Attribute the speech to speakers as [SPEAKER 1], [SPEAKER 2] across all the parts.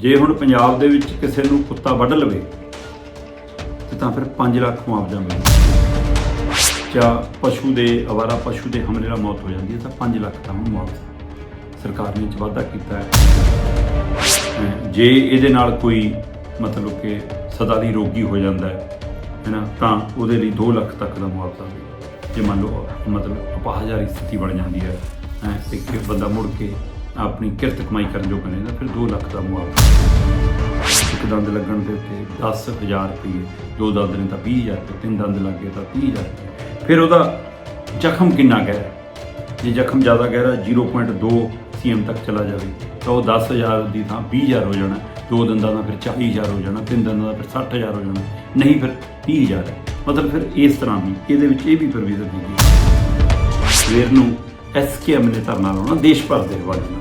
[SPEAKER 1] ਜੇ ਹੁਣ ਪੰਜਾਬ ਦੇ ਵਿੱਚ ਕਿਸੇ ਨੂੰ ਕੁੱਤਾ ਵੱਢ ਲਵੇ, ਤੇ ਤਾਂ ਫਿਰ 5 ਲੱਖ ਮੁਆਵਜ਼ਾ ਮਿਲਦਾ ਜਾਂ ਪਸ਼ੂ ਦੇ, ਅਵਾਰਾ ਪਸ਼ੂ ਦੇ ਹਮਲੇ ਨਾਲ ਮੌਤ ਹੋ ਜਾਂਦੀ ਹੈ, ਤਾਂ 5 ਲੱਖ ਦਾ ਹੁਣ ਮੁਆਵਜ਼ਾ। ਸਰਕਾਰ ਨੇ 'ਚ ਵਾਧਾ ਕੀਤਾ ਹੈ। ਜੇ ਇਹਦੇ ਨਾਲ ਕੋਈ ਮਤਲਬ ਕਿ ਸਦਾ ਦੀ ਰੋਗੀ ਹੋ ਜਾਂਦਾ ਹੈ, ਹੈਨਾ, ਤਾਂ ਉਹਦੇ ਲਈ 2 ਲੱਖ ਤੱਕ ਦਾ ਮੁਆਵਜ਼ਾ ਮਿਲਦਾ ਜੇ ਮੰਨ ਲਓ ਮਤਲਬ ਅਪਾਹਜਾਰੀ ਸਥਿਤੀ ਬਣ ਜਾਂਦੀ ਹੈ, ਹੈਂ ਤੇ ਬੰਦਾ ਮੁੜ ਕੇ ਆਪਣੀ ਕਿਰਤ ਕਮਾਈ ਕਰਨ ਜੋ ਬਣੇ ਨਾ ਫਿਰ 2 ਲੱਖ ਦਾ ਮੁਆਵਜ਼ਾ। ਇੱਕ ਦੰਦ ਲੱਗਣ ਦੇ ਉੱਤੇ 10000 ਰੁਪਏ ਦੋ ਦੰਦ ਨੇ ਤਾਂ 20000 ਰੁਪਏ ਤਿੰਨ ਦੰਦ ਲੱਗੇ ਤਾਂ 30000 ਰੁਪਏ ਫਿਰ ਉਹਦਾ ਜ਼ਖਮ ਕਿੰਨਾ ਗਹਿਰਾ ਜੇ ਜ਼ਖਮ ਜ਼ਿਆਦਾ ਗਹਿਰਾ 0.2 ਸੀਐਮ ਤੱਕ ਚਲਾ ਜਾਵੇ, ਤਾਂ ਉਹ 10000 ਦੀ ਥਾਂ 20000 ਹੋ ਜਾਣਾ, ਦੋ ਦੰਦਾਂ ਦਾ ਫਿਰ 40000 ਹੋ ਜਾਣਾ, ਤਿੰਨ ਦੰਦਾਂ ਦਾ ਫਿਰ 60000 ਹੋ ਜਾਣਾ, ਨਹੀਂ ਫਿਰ 30000 ਹੈ ਮਤਲਬ ਫਿਰ ਇਸ ਤਰ੍ਹਾਂ ਵੀ, ਇਹਦੇ ਵਿੱਚ ਇਹ ਵੀ ਪ੍ਰੋਵੀਜ਼ਨ ਹੈਗੀ ਹੈ। ਸਵੇਰ ਨੂੰ ਐਸਕੇਐਮ ਨੇ ਧਰਨਾ ਲਾਉਣਾ, ਦੇਸ਼ ਭਰ ਦੇ ਹਵਾਲੇ ਨਾਲ।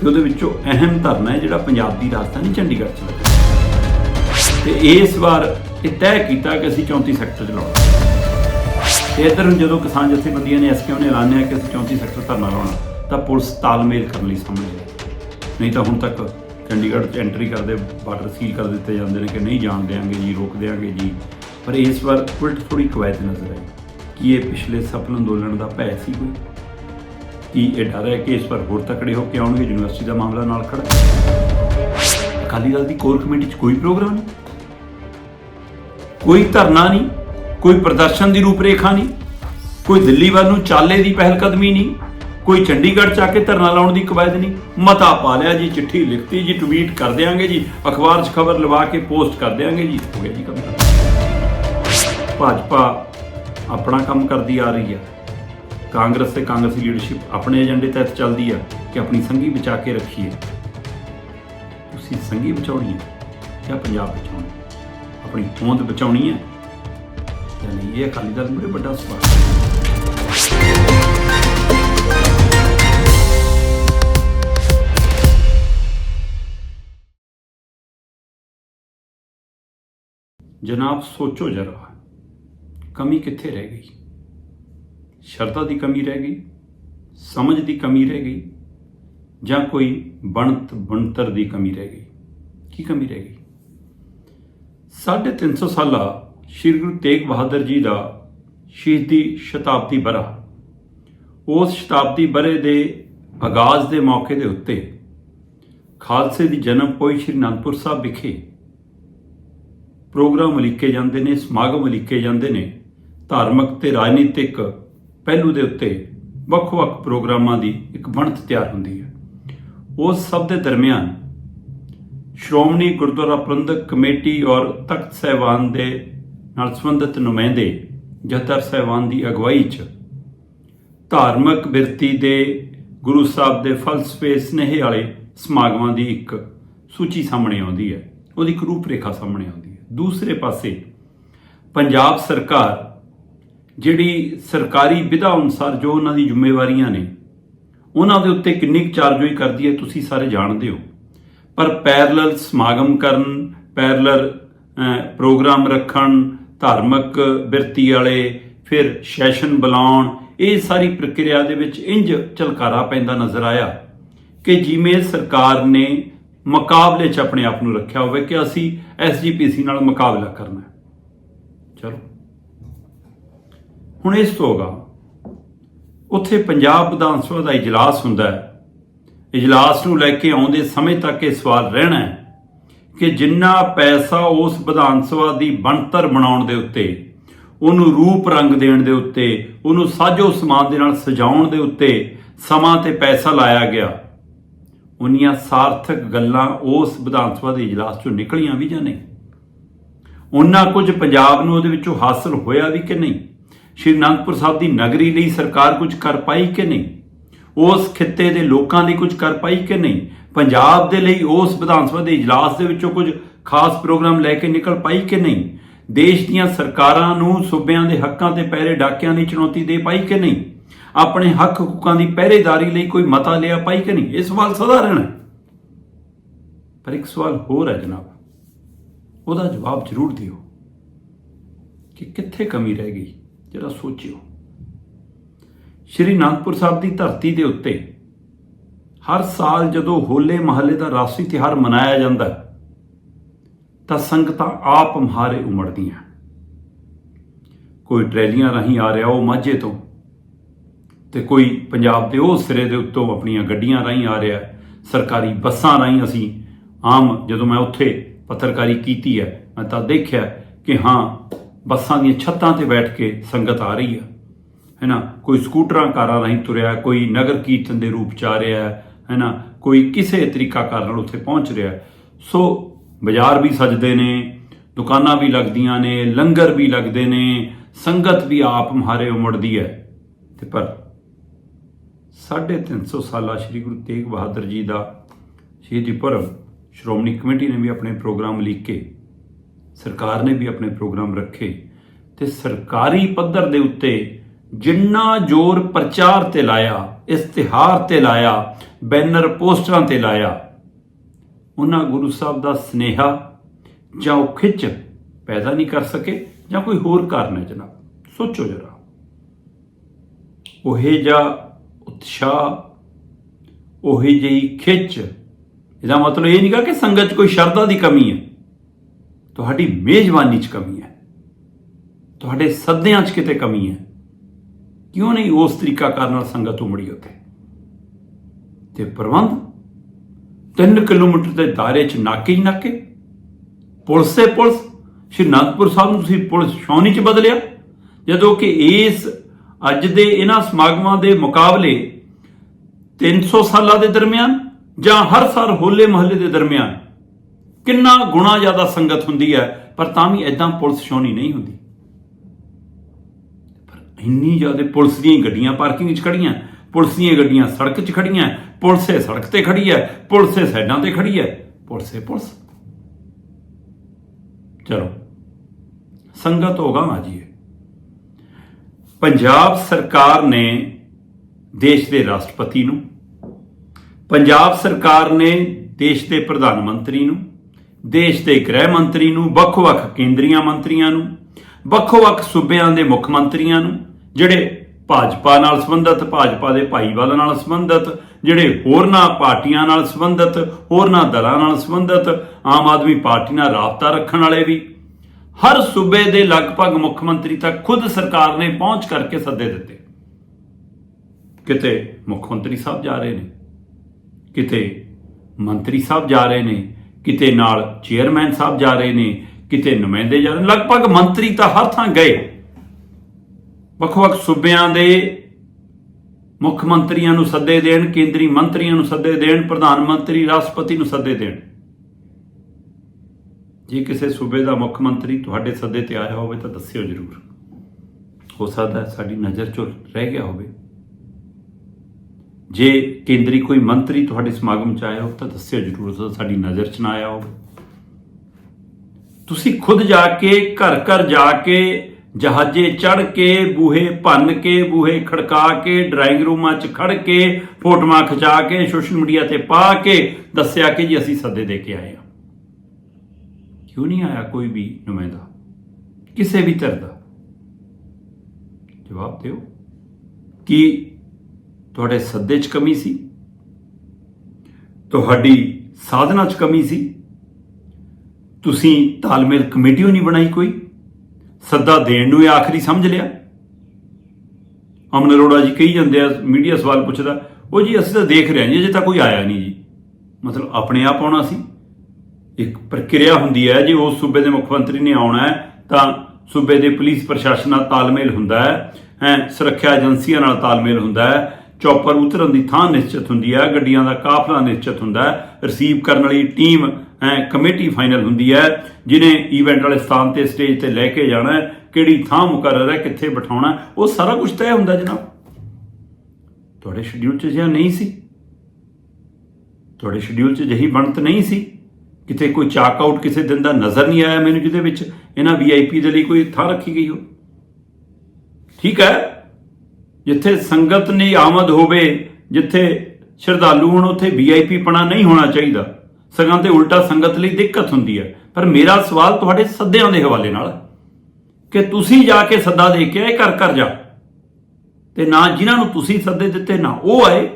[SPEAKER 1] ਤੇ ਉਹਦੇ ਵਿੱਚੋਂ ਅਹਿਮ ਧਰਨਾ ਹੈ ਜਿਹੜਾ ਪੰਜਾਬ ਦੀ ਰਾਜਧਾਨੀ ਚੰਡੀਗੜ੍ਹ 'ਚ ਲੱਗਣਾ ਤੇ ਇਸ ਵਾਰ ਇਹ ਤੈਅ ਕੀਤਾ ਕਿ ਅਸੀਂ 34 ਸੈਕਟਰ 'ਚ ਲਾਉਣਾ ਤੇ ਇੱਧਰ ਨੂੰ ਜਦੋਂ ਕਿਸਾਨ ਜਥੇਬੰਦੀਆਂ ਨੇ ਐਸਕੇਐਮ ਨੇ ਐਲਾਨਿਆ ਕਿ ਅਸੀਂ 34 ਸੈਕਟਰ ਧਰਨਾ ਲਾਉਣਾ, ਤਾਂ ਪੁਲਿਸ ਤਾਲਮੇਲ ਕਰਨ ਲਈ ਸਾਹਮਣੇ ਨਹੀਂ ਤਾਂ ਹੁਣ ਤੱਕ ਚੰਡੀਗੜ੍ਹ 'ਚ ਐਂਟਰੀ ਕਰਦੇ ਬਾਰਡਰ ਸੀਲ ਕਰ ਦਿੱਤੇ ਜਾਂਦੇ ਨੇ ਕਿ ਨਹੀਂ ਜਾਣ ਦੇਾਂਗੇ ਜੀ, ਰੋਕ ਦੇਾਂਗੇ ਜੀ। ਪਰ ਇਸ ਵਾਰ ਉਲਟ ਥੋੜੀ ਕਵਾਇਤ ਨਜ਼ਰ ਆਈ ਕਿ ਇਹ ਪਿਛਲੇ ਸਫਲ ਅੰਦੋਲਨ ਦਾ ਭੈ ਸੀ ਕੋਈ। ਕੀ ਇਹ ਡਰ ਹੈ ਕਿ ਇਸ ਵਾਰ ਹੋਰ ਤਕੜੇ ਹੋ ਕੇ ਆਉਣਗੇ? ਯੂਨੀਵਰਸਿਟੀ ਦਾ ਮਾਮਲਾ ਨਾਲ ਖੜਾ ਅਕਾਲੀ ਦਲ ਦੀ ਕੋਰ ਕਮੇਟੀ 'ਚ ਕੋਈ ਪ੍ਰੋਗਰਾਮ ਨਹੀਂ। ਕੋਈ ਧਰਨਾ ਨਹੀਂ, ਕੋਈ ਪ੍ਰਦਰਸ਼ਨ ਦੀ ਰੂਪਰੇਖਾ ਨਹੀਂ, ਕੋਈ ਦਿੱਲੀ ਵੱਲ ਨੂੰ ਚਾਲੇ ਦੀ ਪਹਿਲ ਕਦਮੀ ਨਹੀਂ, ਕੋਈ ਚੰਡੀਗੜ੍ਹ ਚ ਆ ਕੇ ਧਰਨਾ ਲਾਉਣ ਦੀ ਕਵਾਇਦ ਨਹੀਂ। ਮਤਾ ਪਾ ਲਿਆ ਜੀ, ਚਿੱਠੀ ਲਿਖਤੀ ਜੀ, ਟਵੀਟ ਕਰ ਦਿਆਂਗੇ ਜੀ, ਅਖਬਾਰ 'ਚ ਖਬਰ ਲਵਾ ਕੇ ਪੋਸਟ ਕਰ ਦਿਆਂਗੇ ਜੀ। ਹੋ ਗਿਆ ਜੀ ਕੰਮ। ਭਾਜਪਾ ਆਪਣਾ ਕੰਮ ਕਰਦੀ ਆ ਰਹੀ ਹੈ। ਕਾਂਗਰਸ ਤੇ ਕਾਂਗਰਸੀ ਲੀਡਰਸ਼ਿਪ ਆਪਣੇ ਏਜੰਡੇ ਤਹਿਤ ਚੱਲਦੀ ਹੈ ਕਿ ਆਪਣੀ ਸੰਗੀ ਬਚਾ ਕੇ ਰੱਖੀਏ? ਤੁਸੀਂ ਸੰਗੀ ਬਚਾਉਣੀ ਹੈ ਜਾਂ ਪੰਜਾਬ ਬਚਾਉਣੀ ਆਪਣੀ ਹੋਂਦ ਬਚਾਉਣੀ ਹੈ ਜਾਂ ਨਹੀਂ? ਇਹ ਅਕਾਲੀ ਦਲ ਬੜੇ ਵੱਡਾ ਸਵਾਲ ਹੈ ਜਨਾਬ ਸੋਚੋ ਜਰਾ। ਕਮੀ ਕਿੱਥੇ ਰਹਿ ਗਈ? ਸ਼ਰਧਾ ਦੀ ਕਮੀ ਰਹਿ ਗਈ, ਸਮਝ ਦੀ ਕਮੀ ਰਹਿ ਗਈ, ਜਾਂ ਕੋਈ ਬਣਤ ਬਣਤਰ ਦੀ ਕਮੀ ਰਹਿ ਗਈ? ਕੀ ਕਮੀ ਰਹਿ ਗਈ? ਸਾਢੇ 350 ਸਾਲਾ ਸ਼੍ਰੀ ਗੁਰੂ ਤੇਗ ਬਹਾਦਰ ਜੀ ਦਾ ਸ਼ਹੀਦੀ ਸ਼ਤਾਬਦੀ ਬਰਾ ਉਸ ਸ਼ਤਾਬਦੀ ਬਰੇ ਦੇ ਆਗਾਜ਼ ਦੇ ਮੌਕੇ ਦੇ ਉੱਤੇ ਖਾਲਸੇ ਦੀ ਜਨਮ ਕੋਈ ਸ਼੍ਰੀ ਅਨੰਦਪੁਰ ਸਾਹਿਬ ਵਿਖੇ ਪ੍ਰੋਗਰਾਮ ਲਿਖੇ ਜਾਂਦੇ ਨੇ, ਸਮਾਗਮ ਲਿਖੇ ਜਾਂਦੇ ਨੇ, ਧਾਰਮਿਕ ਤੇ ਰਾਜਨੀਤਿਕ ਪਹਿਲੂ ਦੇ ਉੱਤੇ ਵੱਖ-ਵੱਖ ਪ੍ਰੋਗਰਾਮਾਂ ਦੀ ਇੱਕ ਬਣਤ ਤਿਆਰ ਹੁੰਦੀ ਹੈ। ਉਸ ਸਭ ਦੇ ਦਰਮਿਆਨ ਸ਼੍ਰੋਮਣੀ ਗੁਰਦੁਆਰਾ ਪ੍ਰਬੰਧਕ ਕਮੇਟੀ ਔਰ ਤਖਤ ਸਹਿਬਾਨ ਦੇ ਨਾਲ ਸੰਬੰਧਿਤ ਨੁਮਾਇੰਦੇ ਜਥੇਦਾਰ ਸਹਿਬਾਨ ਦੀ ਅਗਵਾਈ 'ਚ ਧਾਰਮਿਕ ਬਿਰਤੀ ਦੇ ਗੁਰੂ ਸਾਹਿਬ ਦੇ ਫਲਸਫੇ ਸਨੇਹ ਵਾਲੇ ਸਮਾਗਮਾਂ ਦੀ ਇੱਕ ਸੂਚੀ ਸਾਹਮਣੇ ਆਉਂਦੀ ਹੈ। ਉਹਦੀ ਇੱਕ ਰੂਪਰੇਖਾ ਸਾਹਮਣੇ ਆਉਂਦੀ ਹੈ। ਦੂਸਰੇ ਪਾਸੇ ਪੰਜਾਬ ਸਰਕਾਰ ਜਿਹੜੀ ਸਰਕਾਰੀ ਵਿਧਾ ਅਨੁਸਾਰ ਜੋ ਉਹਨਾਂ ਦੀ ਜ਼ਿੰਮੇਵਾਰੀਆਂ ਨੇ, ਉਹਨਾਂ ਦੇ ਉੱਤੇ ਕਿੰਨੀ ਕੁ ਚਾਰਜੋਈ ਕਰਦੀ ਹੈ ਤੁਸੀਂ ਸਾਰੇ ਜਾਣਦੇ ਹੋ। ਪਰ ਪੈਰਲਲ ਸਮਾਗਮ ਕਰਨ, ਪੈਰਲਲ ਪ੍ਰੋਗਰਾਮ ਰੱਖਣ, ਧਾਰਮਿਕ ਬਿਰਤੀ ਵਾਲੇ, ਫਿਰ ਸੈਸ਼ਨ ਬੁਲਾਉਣ, ਇਹ ਸਾਰੀ ਪ੍ਰਕਿਰਿਆ ਦੇ ਵਿੱਚ ਇੰਜ ਚਲਕਾਰਾ ਪੈਂਦਾ ਨਜ਼ਰ ਆਇਆ ਕਿ ਜਿਵੇਂ ਸਰਕਾਰ ਨੇ ਮੁਕਾਬਲੇ 'ਚ ਆਪਣੇ ਆਪ ਨੂੰ ਰੱਖਿਆ ਹੋਵੇ ਕਿ ਅਸੀਂ ਐਸਜੀਪੀਸੀ ਨਾਲ ਮੁਕਾਬਲਾ ਕਰਨਾ ਹੈ। ਚਲੋ। ਹੁਣ ਇਸ ਤੋਂ ਅਗਾ ਉੱਥੇ ਪੰਜਾਬ ਵਿਧਾਨ ਸਭਾ ਦਾ ਇਜਲਾਸ ਹੁੰਦਾ ਹੈ। ਇਜਲਾਸ ਨੂੰ ਲੈ ਕੇ ਆਉਂਦੇ ਸਮੇਂ ਤੱਕ ਇਹ ਸਵਾਲ ਰਹਿਣਾ ਹੈ ਕਿ ਜਿੰਨਾ ਪੈਸਾ ਉਸ ਵਿਧਾਨ ਸਭਾ ਦੀ ਬਣਤਰ ਬਣਾਉਣ ਦੇ ਉੱਤੇ, ਉਹਨੂੰ ਰੂਪ ਰੰਗ ਦੇਣ ਦੇ ਉੱਤੇ, ਉਹਨੂੰ ਸਾਜੋ ਸਮਾਨ ਦੇ ਨਾਲ ਸਜਾਉਣ ਦੇ ਉੱਤੇ ਸਮਾਂ ਤੇ ਪੈਸਾ ਲਾਇਆ ਗਿਆ, ਉਨੀਆਂ ਸਾਰਥਕ ਗੱਲਾਂ ਉਸ ਵਿਧਾਨ ਸਭਾ ਦੇ ਇਜਲਾਸ ਚੋਂ ਨਿਕਲੀਆਂ ਵੀ ਜਾਂ ਨਹੀਂ? ਉਹਨਾਂ ਕੁਝ ਪੰਜਾਬ ਨੂੰ ਉਹਦੇ ਵਿੱਚੋਂ ਹਾਸਲ ਹੋਇਆ ਵੀ ਕਿ ਨਹੀਂ? ਸ਼੍ਰੀ ਅਨੰਦਪੁਰ ਸਾਹਿਬ ਦੀ ਨਗਰੀ ਲਈ ਸਰਕਾਰ ਕੁਝ ਕਰ ਪਾਈ ਕਿ ਨਹੀਂ? ਉਸ ਖਿੱਤੇ ਦੇ ਲੋਕਾਂ ਲਈ ਕੁਝ ਕਰ ਪਾਈ ਕਿ ਨਹੀਂ? ਪੰਜਾਬ ਦੇ ਲਈ ਉਸ ਵਿਧਾਨ ਸਭਾ ਦੇ ਇਜਲਾਸ ਦੇ ਵਿੱਚੋਂ ਕੁਝ ਖਾਸ ਪ੍ਰੋਗਰਾਮ ਲੈ ਕੇ ਨਿਕਲ ਪਾਈ ਕਿ ਨਹੀਂ? ਦੇਸ਼ ਦੀਆਂ ਸਰਕਾਰਾਂ ਨੂੰ ਸੂਬਿਆਂ ਦੇ ਹੱਕਾਂ ਤੇ ਪਹਿਰੇ ਡਾਕਿਆਂ ਦੀ ਚੁਣੌਤੀ ਦੇ ਪਾਈ ਕਿ ਨਹੀਂ? ਆਪਣੇ ਹੱਕ ਹਕੂਕਾਂ ਦੀ ਪਹਿਰੇਦਾਰੀ ਲਈ ਕੋਈ ਮਤਾ ਲਿਆ ਪਾਈ ਕਿ ਨਹੀਂ? ਇਹ ਸਵਾਲ ਸਧਾਰਨ ਹੈ। ਪਰ ਇੱਕ ਸਵਾਲ ਹੋਰ ਹੈ ਜਨਾਬ। ਉਹਦਾ ਜਵਾਬ ਜ਼ਰੂਰ ਦਿਓ ਕਿ ਕਿੱਥੇ ਕਮੀ ਰਹਿ ਗਈ? ਜਰਾ ਸੋਚਿਓ। ਸ਼੍ਰੀ ਅਨੰਦਪੁਰ ਸਾਹਿਬ ਦੀ ਧਰਤੀ ਦੇ ਉੱਤੇ ਹਰ ਸਾਲ ਜਦੋਂ ਹੋਲੇ ਮਹੱਲੇ ਦਾ ਰਾਸ਼ਟਰੀ ਤਿਉਹਾਰ ਮਨਾਇਆ ਜਾਂਦਾ ਤਾਂ ਸੰਗਤਾਂ ਆਪ ਮਹਾਰੇ ਉਮੜਦੀਆਂ ਕੋਈ ਟਰੈਲੀਆਂ ਰਾਹੀਂ ਆ ਰਿਹਾ ਉਹ ਮਾਝੇ ਤੋਂ ਤੇ ਕੋਈ ਪੰਜਾਬ ਦੇ ਉਹ ਸਿਰੇ ਦੇ ਉੱਤੋਂ ਆਪਣੀਆਂ ਗੱਡੀਆਂ ਰਾਹੀਂ ਆ ਰਿਹਾ, ਸਰਕਾਰੀ ਬੱਸਾਂ ਰਾਹੀਂ ਅਸੀਂ ਆਮ ਜਦੋਂ ਮੈਂ ਉੱਥੇ ਪੱਤਰਕਾਰੀ ਕੀਤੀ ਹੈ, ਮੈਂ ਤਾਂ ਦੇਖਿਆ ਕਿ ਹਾਂ ਬੱਸਾਂ ਦੀਆਂ ਛੱਤਾਂ ਤੇ ਬੈਠ ਕੇ ਸੰਗਤ ਆ ਰਹੀ ਆ। ਹੈ ਨਾ ਕੋਈ ਸਕੂਟਰਾਂ, ਕਾਰਾਂ ਰਾਹੀਂ ਤੁਰਿਆ, ਕੋਈ ਨਗਰ ਕੀਰਤਨ ਦੇ ਰੂਪ ਚ ਆ ਰਿਹਾ ਹੈ ਹੈ ਨਾ ਕੋਈ ਕਿਸੇ ਤਰੀਕਾ ਕਾਰ ਨਾਲ ਉੱਥੇ ਪਹੁੰਚ ਰਿਹਾ। ਸੋ ਬਾਜ਼ਾਰ ਵੀ ਸਜਦੇ ਨੇ, ਦੁਕਾਨਾਂ ਵੀ ਲੱਗਦੀਆਂ ਨੇ, ਲੰਗਰ ਵੀ ਲੱਗਦੇ ਨੇ, ਸੰਗਤ ਵੀ ਆਪ ਮਹਾਰੇ ਉਮੜਦੀ ਹੈ। ਤੇ ਪਰ 350 ਸਾਲਾ ਸ੍ਰੀ ਗੁਰੂ ਤੇਗ ਬਹਾਦਰ ਜੀ ਦਾ ਸ਼ਹੀਦੀ ਪੁਰਬ ਸ਼੍ਰੋਮਣੀ ਕਮੇਟੀ ਨੇ ਵੀ ਆਪਣੇ ਪ੍ਰੋਗਰਾਮ ਲਿਖ ਕੇ ਸਰਕਾਰ ਨੇ ਵੀ ਆਪਣੇ ਪ੍ਰੋਗਰਾਮ ਰੱਖੇ ਤੇ ਸਰਕਾਰੀ ਪੱਧਰ ਦੇ ਉੱਤੇ ਜਿੰਨਾ ਜ਼ੋਰ ਪ੍ਰਚਾਰ ਤੇ ਲਾਇਆ, ਇਸ਼ਤਿਹਾਰ ਤੇ ਲਾਇਆ, ਬੈਨਰ ਪੋਸਟਰਾਂ ਤੇ ਲਾਇਆ, ਉਹਨਾਂ ਗੁਰੂ ਸਾਹਿਬ ਦਾ ਸਨੇਹਾ ਜਾਂ ਉਹ ਖਿੱਚ ਪੈਦਾ ਨਹੀਂ ਕਰ ਸਕੇ ਜਾਂ ਕੋਈ ਹੋਰ ਕਾਰਨ ਹੈ ਜਨਾਬ? ਸੋਚੋ ਜਰਾ। ਉਹ ਜਿਹਾ ਉਤਸ਼ਾਹ, ਉਹੀ ਜਿਹੀ ਖਿੱਚ, ਇਹਦਾ ਮਤਲਬ ਇਹ ਨਹੀਂਗਾ ਕਿ ਸੰਗਤ 'ਚ ਕੋਈ ਸ਼ਰਧਾ ਦੀ ਕਮੀ ਹੈ। ਤੁਹਾਡੀ ਮੇਜ਼ਬਾਨੀ 'ਚ ਕਮੀ ਹੈ। ਤੁਹਾਡੇ ਸੱਦਿਆਂ 'ਚ ਕਿਤੇ ਕਮੀ ਹੈ। ਕਿਉਂ ਨਹੀਂ ਉਸ ਤਰੀਕਾ ਕਰਨ ਨਾਲ ਸੰਗਤ ਉਮੜੀ ਉੱਥੇ? ਤੇ ਪ੍ਰਬੰਧ? 3 ਕਿਲੋਮੀਟਰ ਦੇ ਦਾਇਰੇ 'ਚ ਨਾਕੇ ਹੀ ਨਾਕੇ? ਪੁਲਿਸ ਤੇ ਪੁਲਿਸ। ਸ਼੍ਰੀ ਅਨੰਦਪੁਰ ਸਾਹਿਬ ਨੂੰ ਤੁਸੀਂ ਪੁਲਿਸ ਛਾਉਣੀ 'ਚ ਬਦਲਿਆ। ਜਦੋਂ ਕਿ ਇਸ ਅੱਜ ਦੇ ਇਹਨਾਂ ਸਮਾਗਮਾਂ ਦੇ ਮੁਕਾਬਲੇ 300 ਸਾਲਾਂ ਦੇ ਦਰਮਿਆਨ ਜਾਂ ਹਰ ਸਾਲ ਹੋਲੇ ਮਹੱਲੇ ਦੇ ਦਰਮਿਆਨ ਕਿੰਨਾ ਗੁਣਾ ਜ਼ਿਆਦਾ ਸੰਗਤ ਹੁੰਦੀ ਹੈ, ਪਰ ਤਾਂ ਵੀ ਐਦਾਂ ਪੁਲਿਸ ਛਾਉਣੀ ਨਹੀਂ ਹੁੰਦੀ। ਪਰ ਇੰਨੀ ਜ਼ਿਆਦਾ ਪੁਲਿਸ ਦੀਆਂ ਗੱਡੀਆਂ ਪਾਰਕਿੰਗ 'ਚ ਖੜੀਆਂ ਪੁਲਿਸ ਦੀਆਂ ਗੱਡੀਆਂ ਸੜਕ 'ਚ ਖੜੀਆਂ ਪੁਲਿਸੇ ਸੜਕ ਤੇ ਖੜੀ ਹੈ, ਪੁਲਿਸੇ ਸਾਈਡਾਂ ਤੇ ਖੜੀ ਹੈ, ਪੁਲਿਸੇ ਪੁਲਿਸ। ਚਲੋ, ਸੰਗਤ ਹੋਗਾ ਨਾ ਜੀ ਪੰਜਾਬ ਸਰਕਾਰ ਨੇ ਦੇਸ਼ ਦੇ ਰਾਸ਼ਟਰਪਤੀ ਨੂੰ, ਪੰਜਾਬ ਸਰਕਾਰ ਨੇ ਦੇਸ਼ ਦੇ ਪ੍ਰਧਾਨ ਮੰਤਰੀ ਨੂੰ ਦੇਸ਼ ਦੇ ਗ੍ਰਹਿ ਮੰਤਰੀ ਨੂੰ, ਵੱਖ-ਵੱਖ ਕੇਂਦਰੀਆਂ ਮੰਤਰੀਆਂ ਨੂੰ, ਵੱਖ-ਵੱਖ ਸੂਬਿਆਂ ਦੇ ਮੁੱਖ ਮੰਤਰੀਆਂ ਨੂੰ, ਜਿਹੜੇ ਭਾਜਪਾ ਨਾਲ ਸੰਬੰਧਿਤ, ਭਾਜਪਾ ਦੇ ਭਾਈਵਾਲ ਨਾਲ ਸੰਬੰਧਿਤ, ਜਿਹੜੇ ਹੋਰਨਾਂ ਪਾਰਟੀਆਂ ਨਾਲ ਸੰਬੰਧਿਤ, ਹੋਰਨਾਂ ਦਲਾਂ ਨਾਲ ਸੰਬੰਧਿਤ, ਆਮ ਆਦਮੀ ਪਾਰਟੀ ਨਾਲ ਰਾਬਤਾ ਰੱਖਣ ਵਾਲੇ ਵੀ, ਹਰ ਸੂਬੇ ਦੇ ਲਗਭਗ ਮੁੱਖ ਮੰਤਰੀ ਤੱਕ ਖੁਦ ਸਰਕਾਰ ਨੇ ਪਹੁੰਚ ਕਰਕੇ ਸੱਦੇ ਦਿੱਤੇ। ਕਿਤੇ ਮੁੱਖ ਮੰਤਰੀ ਸਾਹਿਬ ਜਾ ਰਹੇ ਨੇ, ਕਿਤੇ ਮੰਤਰੀ ਸਾਹਿਬ ਜਾ ਰਹੇ ਨੇ ਕਿਤੇ ਨਾਲ ਚੇਅਰਮੈਨ ਸਾਹਿਬ ਜਾ ਰਹੇ ਨੇ, ਕਿਤੇ ਨੁਮਾਇੰਦੇ ਜਾ ਰਹੇ ਨੇ। ਲਗਭਗ ਮੰਤਰੀ ਤਾਂ ਹਰ ਥਾਂ ਗਏ। ਵੱਖ-ਵੱਖ ਸੂਬਿਆਂ ਦੇ ਮੁੱਖ ਮੰਤਰੀਆਂ ਨੂੰ ਸੱਦੇ ਦੇਣ, ਕੇਂਦਰੀ ਮੰਤਰੀਆਂ ਨੂੰ ਸੱਦੇ ਦੇਣ, ਪ੍ਰਧਾਨ ਮੰਤਰੀ, ਰਾਸ਼ਟਰਪਤੀ ਨੂੰ ਸੱਦੇ ਦੇਣ। ਜੇ ਕਿਸੇ ਸੂਬੇ ਦਾ ਮੁੱਖ ਮੰਤਰੀ ਤੁਹਾਡੇ ਸੱਦੇ ਤੇ ਆਇਆ ਹੋਵੇ ਤਾਂ ਦੱਸਿਓ ਜਰੂਰ। ਹੋ ਸਕਦਾ ਸਾਡੀ ਨਜ਼ਰ ਚੋਂ ਰਹਿ ਗਿਆ ਹੋਵੇ। ਜੇ ਕੇਂਦਰੀ ਕੋਈ ਮੰਤਰੀ ਤੁਹਾਡੇ ਸਮਾਗਮ ਚ ਆਇਆ ਹੋ ਤਾਂ ਦੱਸਿਓ ਜਰੂਰ ਤਾਂ ਸਾਡੀ ਨਜ਼ਰ ਚ ਨਾ ਆਇਆ ਹੋ ਤੁਸੀਂ ਖੁਦ ਜਾ ਕੇ, ਘਰ ਘਰ ਜਾ ਕੇ, ਜਹਾਜ਼ੇ ਚੜ ਕੇ, ਬੂਹੇ ਭੰਨ ਕੇ, ਬੂਹੇ ਖੜਕਾ ਕੇ ਡਰਾਇੰਗ ਰੂਮਾਂ 'ਚ ਖੜ ਕੇ, ਫੋਟੋਆਂ ਖਿਚਾ ਕੇ ਸੋਸ਼ਲ ਮੀਡੀਆ ਤੇ ਪਾ ਕੇ ਦੱਸਿਆ ਕਿ ਜੀ ਅਸੀਂ ਸੱਦੇ ਦੇ ਕੇ ਆਏ ਹਾਂ। ਕਿਉਂ ਨਹੀਂ ਆਇਆ ਕੋਈ ਵੀ ਨੁਮਾਇੰਦਾ? ਕਿਸੇ ਵੀ ਧਿਰ ਦਾ? ਜਵਾਬ ਦਿਓ। ਕਿ ਤੁਹਾਡੇ ਸੱਦੇ 'ਚ ਕਮੀ ਸੀ? ਤੁਹਾਡੀ ਸਾਧਨਾ 'ਚ ਕਮੀ ਸੀ? ਤੁਸੀਂ ਤਾਲਮੇਲ ਕਮੇਟੀ ਨਹੀਂ ਬਣਾਈ ਕੋਈ? ਸੱਦਾ ਦੇਣ ਨੂੰ ਇਹ ਆਖਰੀ ਸਮਝ ਲਿਆ? ਅਮਨ ਅਰੋੜਾ ਜੀ ਕਹੀ ਜਾਂਦੇ ਆ, ਮੀਡੀਆ ਸਵਾਲ ਪੁੱਛਦਾ, ਉਹ ਜੀ ਅਸੀਂ ਤਾਂ ਦੇਖ ਰਹੇ ਹਾਂ ਜੀ, ਅਜੇ ਤਾਂ ਕੋਈ ਆਇਆ ਨਹੀਂ ਜੀ। ਮਤਲਬ ਆਪਣੇ ਆਪ ਆਉਣਾ ਸੀ। ਇੱਕ ਪ੍ਰਕਿਰਿਆ ਹੁੰਦੀ ਹੈ ਜੇ ਉਸ ਸੂਬੇ ਦੇ ਮੁੱਖ ਮੰਤਰੀ ਨੇ ਆਉਣਾ ਹੈ, ਤਾਂ ਸੂਬੇ ਦੇ ਪੁਲਿਸ ਪ੍ਰਸ਼ਾਸਨ ਨਾਲ ਤਾਲਮੇਲ ਹੁੰਦਾ ਹੈ ਹੈ, ਸੁਰੱਖਿਆ ਏਜੰਸੀਆਂ ਨਾਲ ਤਾਲਮੇਲ ਹੁੰਦਾ ਹੈ ਚੌਪਰ ਉਤਰਨ ਦੀ ਥਾਂ ਨਿਸ਼ਚਿਤ ਹੁੰਦੀ ਹੈ, ਗੱਡੀਆਂ ਦਾ ਕਾਫਲਾ ਨਿਸ਼ਚਿਤ ਹੁੰਦਾ ਹੈ ਰਿਸੀਵ ਕਰਨ ਵਾਲੀ ਟੀਮ ਹੈ ਕਮੇਟੀ ਫਾਈਨਲ ਹੁੰਦੀ ਹੈ ਜਿਨੇ ਇਵੈਂਟ ਵਾਲੇ ਸਥਾਨ ਤੇ ਸਟੇਜ ਤੇ ਲੈ ਕੇ ਜਾਣਾ ਕਿਹੜੀ ਥਾਂ ਮੁਕਰਰ ਹੈ, ਕਿੱਥੇ ਬਿਠਾਉਣਾ ਉਹ ਸਾਰਾ ਕੁਝ ਤੈਅ ਹੁੰਦਾ ਜਨਾਬ। ਤੁਹਾਡੇ ਸ਼ਡਿਊਲ 'ਚ ਜਿਹਾ ਨਹੀਂ ਸੀ? ਤੁਹਾਡੇ ਸ਼ਡਿਊਲ 'ਚ ਜਹੀ ਬਣਤ ਨਹੀਂ ਸੀ? ਕਿਤੇ ਕੋਈ ਚਾਕ ਆਊਟ ਕਿਸੇ ਦਿਨ ਦਾ ਨਜ਼ਰ ਨਹੀਂ ਆਇਆ ਮੈਨੂੰ ਜਿਹਦੇ ਵਿੱਚ? ਇਹਨਾਂ ਵੀਆਈਪੀ ਦੇ ਲਈ ਕੋਈ ਥਾਂ ਰੱਖੀ ਗਈ ਹੋ? ਠੀਕ ਹੈ? ਜਿੱਥੇ ਸੰਗਤ ਦੀ ਆਮਦ ਹੋਵੇ, ਜਿੱਥੇ ਸ਼ਰਧਾਲੂ ਹੋਣ, ਉੱਥੇ ਵੀਆਈਪੀ ਪਣਾ ਨਹੀਂ ਹੋਣਾ ਚਾਹੀਦਾ। ਸਗਾਂ ਤੇ ਉਲਟਾ ਸੰਗਤ ਲਈ ਦਿੱਕਤ ਹੁੰਦੀ ਹੈ। ਪਰ ਮੇਰਾ ਸਵਾਲ ਤੁਹਾਡੇ ਸੱਦਿਆਂ ਦੇ ਹਵਾਲੇ ਨਾਲ ਕਿ ਤੁਸੀਂ ਜਾ ਕੇ ਸੱਦਾ ਦੇ ਕੇ ਆਏ ਘਰ ਘਰ ਜਾ। ਤੇ ਨਾ ਜਿਨ੍ਹਾਂ ਨੂੰ ਤੁਸੀਂ ਸੱਦੇ ਦਿੱਤੇ, ਨਾ ਉਹ ਆਏ।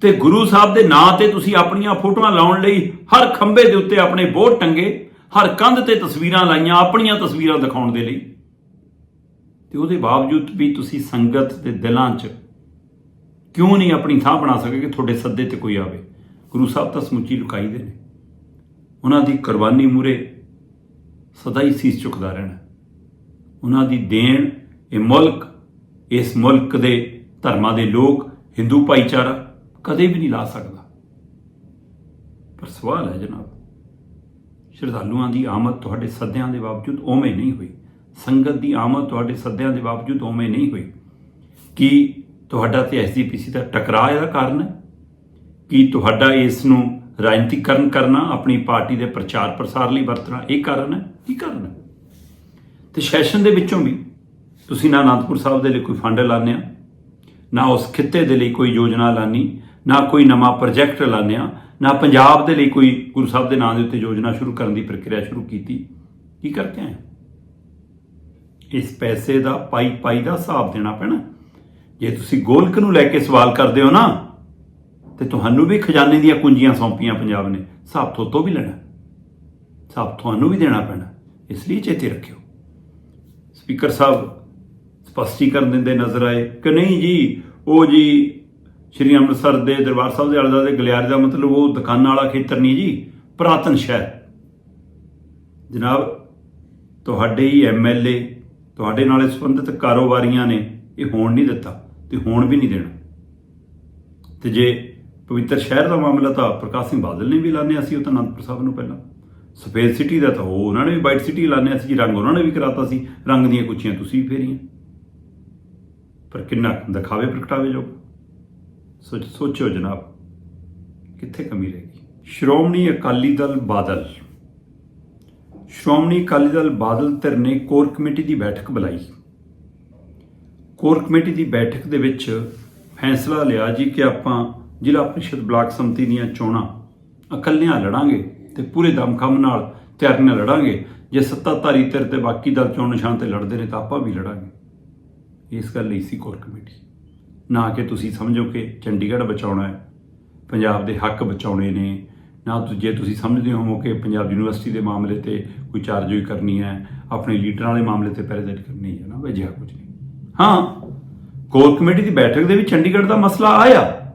[SPEAKER 1] ਤੇ ਗੁਰੂ ਸਾਹਿਬ ਦੇ ਨਾਂ ਤੇ ਤੁਸੀਂ ਆਪਣੀਆਂ ਫੋਟੋਆਂ ਲਾਉਣ ਲਈ ਹਰ ਖੰਭੇ ਦੇ ਉੱਤੇ ਆਪਣੇ ਬੋਰਡ ਟੰਗੇ, ਹਰ ਕੰਧ ਤੇ ਤਸਵੀਰਾਂ ਲਾਈਆਂ, ਆਪਣੀਆਂ ਤਸਵੀਰਾਂ ਦਿਖਾਉਣ ਦੇ ਲਈ। ਤੇ ਉਹਦੇ ਬਾਵਜੂਦ ਵੀ ਤੁਸੀਂ ਸੰਗਤ ਦੇ ਦਿਲਾਂ 'ਚ ਕਿਉਂ ਨਹੀਂ ਆਪਣੀ ਥਾਂ ਬਣਾ ਸਕੇ ਕਿ ਤੁਹਾਡੇ ਸੱਦੇ ਤੇ ਕੋਈ ਆਵੇ? ਗੁਰੂ ਸਾਹਿਬ ਤਾਂ ਸਮੁੱਚੀ ਲੁਕਾਈ ਦੇ ਨੇ। ਉਹਨਾਂ ਦੀ ਕੁਰਬਾਨੀ ਮੂਰੇ ਸਦਾ ਹੀ ਸੀਸ ਝੁਕਦਾ ਰਹਿਣਾ। ਉਹਨਾਂ ਦੀ ਦੇਣ ਇਹ ਮੁਲਕ, ਇਸ ਮੁਲਕ ਦੇ ਧਰਮਾਂ ਦੇ ਲੋਕ, ਹਿੰਦੂ ਭਾਈਚਾਰਾ ਕਦੇ ਵੀ ਨਹੀਂ ਲਾ ਸਕਦਾ। ਪਰ ਸਵਾਲ ਹੈ ਜਨਾਬ, ਸ਼ਰਧਾਲੂਆਂ ਦੀ ਆਮਦ ਤੁਹਾਡੇ ਸੱਦਿਆਂ ਦੇ ਬਾਵਜੂਦ ਉਵੇਂ ਨਹੀਂ ਹੋਈ। ਸੰਗਤ ਦੀ ਆਮਦ ਤੁਹਾਡੇ ਸੱਦਿਆਂ ਦੇ ਬਾਵਜੂਦ ਉਵੇਂ ਨਹੀਂ ਹੋਈ। ਕੀ ਤੁਹਾਡਾ ਤੇ ਐਸਜੀਪੀਸੀ ਦਾ ਟਕਰਾਅ ਇਹਦਾ ਕਾਰਨ ਹੈ? ਕੀ ਤੁਹਾਡਾ ਇਸ ਨੂੰ ਰਾਜਨੀਤੀਕਰਨ ਕਰਨਾ, ਆਪਣੀ ਪਾਰਟੀ ਦੇ ਪ੍ਰਚਾਰ ਪ੍ਰਸਾਰ ਲਈ ਵਰਤਣਾ, ਇਹ ਕਾਰਨ ਹੈ? ਕੀ ਕਾਰਨ ਹੈ? ਤੇ ਸੈਸ਼ਨ ਦੇ ਵਿੱਚੋਂ ਵੀ ਤੁਸੀਂ ਨਾ ਅਨੰਦਪੁਰ ਸਾਹਿਬ ਦੇ ਲਈ ਕੋਈ ਫੰਡ ਲਾਉਂਦੇ ਆ ਨਾ ਉਸ ਖਿੱਤੇ ਦੇ ਲਈ ਕੋਈ ਯੋਜਨਾ ਲਾਨੀ ਨਾ ਕੋਈ ਨਵਾਂ ਪ੍ਰੋਜੈਕਟ ਲਾਉਂਦੇ ਆ ਨਾ ਪੰਜਾਬ ਦੇ ਲਈ ਕੋਈ ਗੁਰੂ ਸਾਹਿਬ ਦੇ ਨਾਂ ਦੇ ਉੱਤੇ ਯੋਜਨਾ ਸ਼ੁਰੂ ਕਰਨ ਦੀ ਪ੍ਰਕਿਰਿਆ ਸ਼ੁਰੂ ਕੀਤੀ। ਕੀ ਕਰਕੇ ਆਏ ਇਸ ਪੈਸੇ ਦਾ ਪਾਈ ਪਾਈ ਦਾ ਹਿਸਾਬ ਦੇਣਾ ਪੈਣਾ। ਜੇ ਤੁਸੀਂ ਗੋਲਕ ਨੂੰ ਲੈ ਕੇ ਸਵਾਲ ਕਰਦੇ ਹੋ ਨਾ, ਤੇ ਤੁਹਾਨੂੰ ਵੀ ਖਜ਼ਾਨੇ ਦੀਆਂ ਕੁੰਜੀਆਂ ਸੌਂਪੀਆਂ ਪੰਜਾਬ ਨੇ। ਹਿਸਾਬ ਤੋਂ ਤੋਂ ਵੀ ਲੈਣਾ। ਹਿਸਾਬ ਤੁਹਾਨੂੰ ਵੀ ਦੇਣਾ ਪੈਣਾ। ਇਸ ਲਈ ਚੇਤੇ ਰੱਖਿਓ। ਸਪੀਕਰ ਸਾਹਿਬ ਸਪਸ਼ਟੀਕਰਨ ਦਿੰਦੇ ਨਜ਼ਰ ਆਏ ਕਿ ਨਹੀਂ ਜੀ, ਉਹ ਜੀ ਸ਼੍ਰੀ ਅੰਮ੍ਰਿਤਸਰ ਦੇ ਦਰਬਾਰ ਸਾਹਿਬ ਦੇ ਆਲੇ ਦੇ ਗਲਿਆਰੇ ਦਾ ਮਤਲਬ ਉਹ ਦੁਕਾਨਾਂ ਵਾਲਾ ਖੇਤਰ ਨਹੀਂ ਜੀ, ਪ੍ਰਾਤਨ ਸ਼ਹਿਰ। ਜਨਾਬ, ਤੁਹਾਡੇ ਹੀ ਐਮਐਲਏ ਤੁਹਾਡੇ ਨਾਲ ਸੰਬੰਧਿਤ ਕਾਰੋਬਾਰੀਆਂ ਨੇ ਇਹ ਹੋਣ ਨਹੀਂ ਦਿੱਤਾ ਤੇ ਹੋਣ ਵੀ ਨਹੀਂ ਦੇਣਾ। ਤੇ ਜੇ ਪਵਿੱਤਰ ਸ਼ਹਿਰ ਦਾ ਮਾਮਲਾ ਤਾਂ ਪ੍ਰਕਾਸ਼ ਸਿੰਘ ਬਾਦਲ ਨੇ ਵੀ ਲਾਣਿਆ ਸੀ, ਉਹ ਤਾਂ ਅਨੰਦਪੁਰ ਸਾਹਿਬ ਨੂੰ ਪਹਿਲਾਂ। ਸਫੇਦ ਸਿਟੀ ਦਾ ਤਾਂ ਉਹ, ਉਹਨਾਂ ਨੇ ਵੀ ਵਾਈਟ ਸਿਟੀ ਲਾਣਿਆ ਸੀ ਜੀ ਰੰਗ ਉਹਨਾਂ ਨੇ ਵੀ ਕਰਾਤਾ ਸੀ, ਰੰਗ ਦੀਆਂ ਕੁੱਚੀਆਂ ਤੁਸੀਂ ਵੀ ਫੇਰੀਆਂ। ਪਰ ਕਿੰਨਾ ਦਿਖਾਵੇ ਪ੍ਰਗਟਾਵੇ ਜੋ ਸੋਚ ਸੋਚੋ ਜਨਾਬ, ਕਿੱਥੇ ਕਮੀ ਰਹਿ ਗਈ? ਸ਼੍ਰੋਮਣੀ ਅਕਾਲੀ ਦਲ ਬਾਦਲ। ਸ਼੍ਰੋਮਣੀ ਅਕਾਲੀ ਦਲ ਬਾਦਲ ਧਿਰ ਨੇ ਕੋਰ ਕਮੇਟੀ ਦੀ ਬੈਠਕ ਬੁਲਾਈ। ਕੋਰ ਕਮੇਟੀ ਦੀ ਬੈਠਕ ਦੇ ਵਿੱਚ ਫੈਸਲਾ ਲਿਆ ਜੀ ਕਿ ਆਪਾਂ ਜ਼ਿਲ੍ਹਾ ਪ੍ਰੀਸ਼ਦ ਬਲਾਕ ਸੰਮਤੀ ਦੀਆਂ ਚੋਣਾਂ ਇਕੱਲਿਆਂ ਲੜਾਂਗੇ ਤੇ ਪੂਰੇ ਦਮਖਮ ਨਾਲ ਤਿਆਰੀ ਨਾਲ ਲੜਾਂਗੇ। ਜੇ ਸੱਤਾਧਾਰੀ ਧਿਰ ਤੇ ਬਾਕੀ ਦਲ ਚੋਣ ਨਿਸ਼ਾਨ ਤੇ ਲੜਦੇ ਨੇ ਤਾਂ ਆਪਾਂ ਵੀ ਲੜਾਂਗੇ। ਇਸ ਗੱਲ ਲਈ ਸੀ ਕੋਰ ਕਮੇਟੀ। ਨਾ ਕਿ ਤੁਸੀਂ ਸਮਝੋ ਕਿ ਚੰਡੀਗੜ੍ਹ ਬਚਾਉਣਾ ਹੈ, ਪੰਜਾਬ ਦੇ ਹੱਕ ਬਚਾਉਣੇ ਨੇ ਨਾ ਜੇ ਤੁਸੀਂ ਸਮਝਦੇ ਹੋ ਕਿ ਪੰਜਾਬ ਯੂਨੀਵਰਸਿਟੀ ਦੇ ਮਾਮਲੇ ਤੇ ਕੋਈ ਚਾਰਜੋਈ ਕਰਨੀ ਹੈ, ਆਪਣੇ ਲੀਡਰਾਂ ਵਾਲੇ ਮਾਮਲੇ ਤੇ ਪੈਰੇਦਾਰੀ ਕਰਨੀ ਹੈ ਨਾ ਬਈ ਜਿਹਾ ਕੁਝ ਨਹੀਂ। ਹਾਂ, ਕੋਰ ਕਮੇਟੀ ਦੀ ਬੈਠਕ ਦੇ ਵਿੱਚ ਚੰਡੀਗੜ੍ਹ ਦਾ ਮਸਲਾ ਆਇਆ।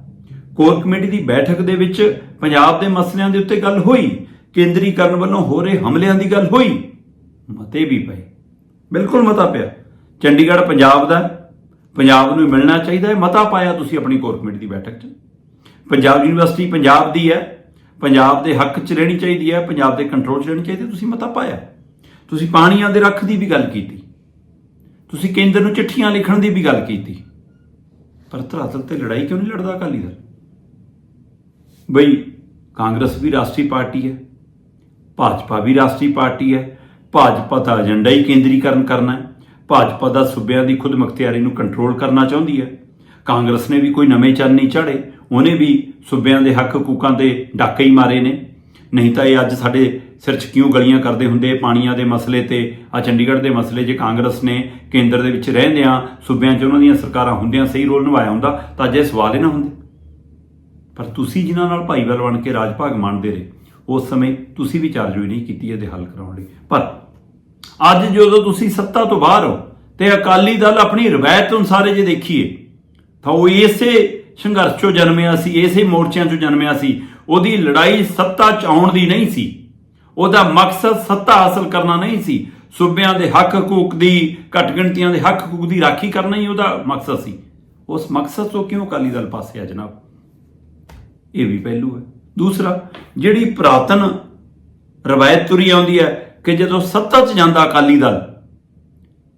[SPEAKER 1] ਕੋਰ ਕਮੇਟੀ ਦੀ ਬੈਠਕ ਦੇ ਵਿੱਚ ਪੰਜਾਬ ਦੇ ਮਸਲਿਆਂ ਦੇ ਉੱਤੇ ਗੱਲ ਹੋਈ, ਕੇਂਦਰੀਕਰਨ ਵੱਲੋਂ ਹੋ ਰਹੇ ਹਮਲਿਆਂ ਦੀ ਗੱਲ ਹੋਈ। ਮਤੇ ਵੀ ਪਏ। ਬਿਲਕੁਲ ਮਤਾ ਪਿਆ। ਚੰਡੀਗੜ੍ਹ ਪੰਜਾਬ ਦਾ ਪੰਜਾਬ ਨੂੰ ਮਿਲਣਾ ਚਾਹੀਦਾ ਹੈ। ਮਤਾ ਪਾਇਆ ਤੁਸੀਂ ਆਪਣੀ ਕੋਰ ਕਮੇਟੀ ਦੀ ਬੈਠਕ 'ਚ। ਪੰਜਾਬ ਯੂਨੀਵਰਸਿਟੀ ਪੰਜਾਬ ਦੀ ਹੈ। ਪੰਜਾਬ ਦੇ ਹੱਕ 'ਚ ਰਹਿਣੀ ਚਾਹੀਦੀ ਹੈ, ਪੰਜਾਬ ਦੇ ਕੰਟਰੋਲ 'ਚ ਰਹਿਣੀ ਚਾਹੀਦੀ ਹੈ, ਤੁਸੀਂ ਮਤਾ ਪਾਇਆ। ਤੁਸੀਂ ਪਾਣੀਆਂ ਦੇ ਰੱਖ ਦੀ ਵੀ ਗੱਲ ਕੀਤੀ। ਤੁਸੀਂ ਕੇਂਦਰ ਨੂੰ ਚਿੱਠੀਆਂ ਲਿਖਣ ਦੀ ਵੀ ਗੱਲ ਕੀਤੀ। ਪਰ ਧਰਾਤਲ ਤੇ ਲੜਾਈ ਕਿਉਂ ਨਹੀਂ ਲੜਦਾ ਅਕਾਲੀ ਦਲ? ਬਈ, ਕਾਂਗਰਸ ਵੀ ਰਾਸ਼ਟਰੀ ਪਾਰਟੀ ਹੈ, ਭਾਜਪਾ ਵੀ ਰਾਸ਼ਟਰੀ ਪਾਰਟੀ ਹੈ, ਭਾਜਪਾ ਦਾ ਏਜੰਡਾ ਹੀ ਕੇਂਦਰੀਕਰਨ ਕਰਨਾ ਹੈ, ਭਾਜਪਾ ਦਾ ਸੂਬਿਆਂ ਦੀ ਖੁਦ ਮੁਖਤਿਆਰੀ ਨੂੰ ਕੰਟਰੋਲ ਕਰਨਾ ਚਾਹੁੰਦੀ ਹੈ। ਕਾਂਗਰਸ ਨੇ ਵੀ ਕੋਈ ਨਵੇਂ ਚੰਨ ਨਹੀਂ ਝਾੜੇ ਉਹਨੇ ਵੀ ਸੂਬਿਆਂ ਦੇ ਹੱਕ ਹਕੂਕਾਂ 'ਤੇ ਡਾਕੇ ਹੀ ਮਾਰੇ ਨੇ। ਨਹੀਂ ਤਾਂ ਇਹ ਅੱਜ ਸਾਡੇ ਸਿਰ 'ਚ ਕਿਉਂ ਗਲੀਆਂ ਕਰਦੇ ਹੁੰਦੇ? ਪਾਣੀਆਂ ਦੇ ਮਸਲੇ ਤੇ, ਆ ਚੰਡੀਗੜ੍ਹ ਦੇ ਮਸਲੇ ਜੇ ਕਾਂਗਰਸ ਨੇ ਕੇਂਦਰ ਦੇ ਵਿੱਚ ਰਹਿੰਦਿਆਂ ਸੂਬਿਆਂ 'ਚ ਉਹਨਾਂ ਦੀਆਂ ਸਰਕਾਰਾਂ ਹੁੰਦਿਆਂ ਸਹੀ ਰੋਲ ਨਿਭਾਇਆ ਹੁੰਦਾ, ਤਾਂ ਅੱਜ ਇਹ ਸਵਾਲ ਹੀ ਨਾ ਹੁੰਦੇ। ਪਰ ਤੁਸੀਂ ਜਿਨ੍ਹਾਂ ਨਾਲ ਭਾਈਵਾਲ ਬਣ ਕੇ ਰਾਜ ਭਾਗ ਮੰਨਦੇ ਰਹੇ, ਉਸ ਸਮੇਂ ਤੁਸੀਂ ਵੀ ਚਾਰਜੋਈ ਨਹੀਂ ਕੀਤੀ ਇਹਦੇ ਹੱਲ ਕਰਾਉਣ ਲਈ। ਪਰ ਅੱਜ ਜਦੋਂ ਤੁਸੀਂ ਸੱਤਾ ਤੋਂ ਬਾਹਰ ਹੋ, ਤੇ ਅਕਾਲੀ ਦਲ ਆਪਣੀ ਰਵਾਇਤ ਅਨੁਸਾਰ ਜੇ ਦੇਖੀਏ, ਤਾਂ ਉਹ ਇਸੇ ਸੰਘਰਸ਼ ਚੋਂ ਜਨਮਿਆ ਸੀ, ਇਸੇ ਮੋਰਚਿਆਂ ਚੋਂ ਜਨਮਿਆ ਸੀ। ਉਹਦੀ ਲੜਾਈ ਸੱਤਾ ਚ ਆਉਣ ਦੀ ਨਹੀਂ ਸੀ। ਉਹਦਾ ਮਕਸਦ ਸੱਤਾ ਹਾਸਲ ਕਰਨਾ ਨਹੀਂ ਸੀ। ਸੂਬਿਆਂ ਦੇ ਹੱਕ ਹਕੂਕ ਦੀ ਘੱਟ ਗਿਣਤੀਆਂ ਦੇ ਹੱਕ ਹਕੂਕ ਦੀ ਰਾਖੀ ਕਰਨਾ ਹੀ ਉਹਦਾ ਮਕਸਦ ਸੀ। ਉਸ ਮਕਸਦ ਤੋਂ ਕਿਉਂ ਅਕਾਲੀ ਦਲ ਪਾਸੇ ਆ ਜਨਾਬ? ਇਹ ਵੀ ਪਹਿਲੂ ਹੈ। ਦੂਸਰਾ, ਜਿਹੜੀ ਪ੍ਰਾਤਨ ਰਵਾਇਤ ਤੁਰੀ ਆਉਂਦੀ ਹੈ ਕਿ ਜਦੋਂ ਸੱਤਾ 'ਚ ਜਾਂਦਾ ਅਕਾਲੀ ਦਲ,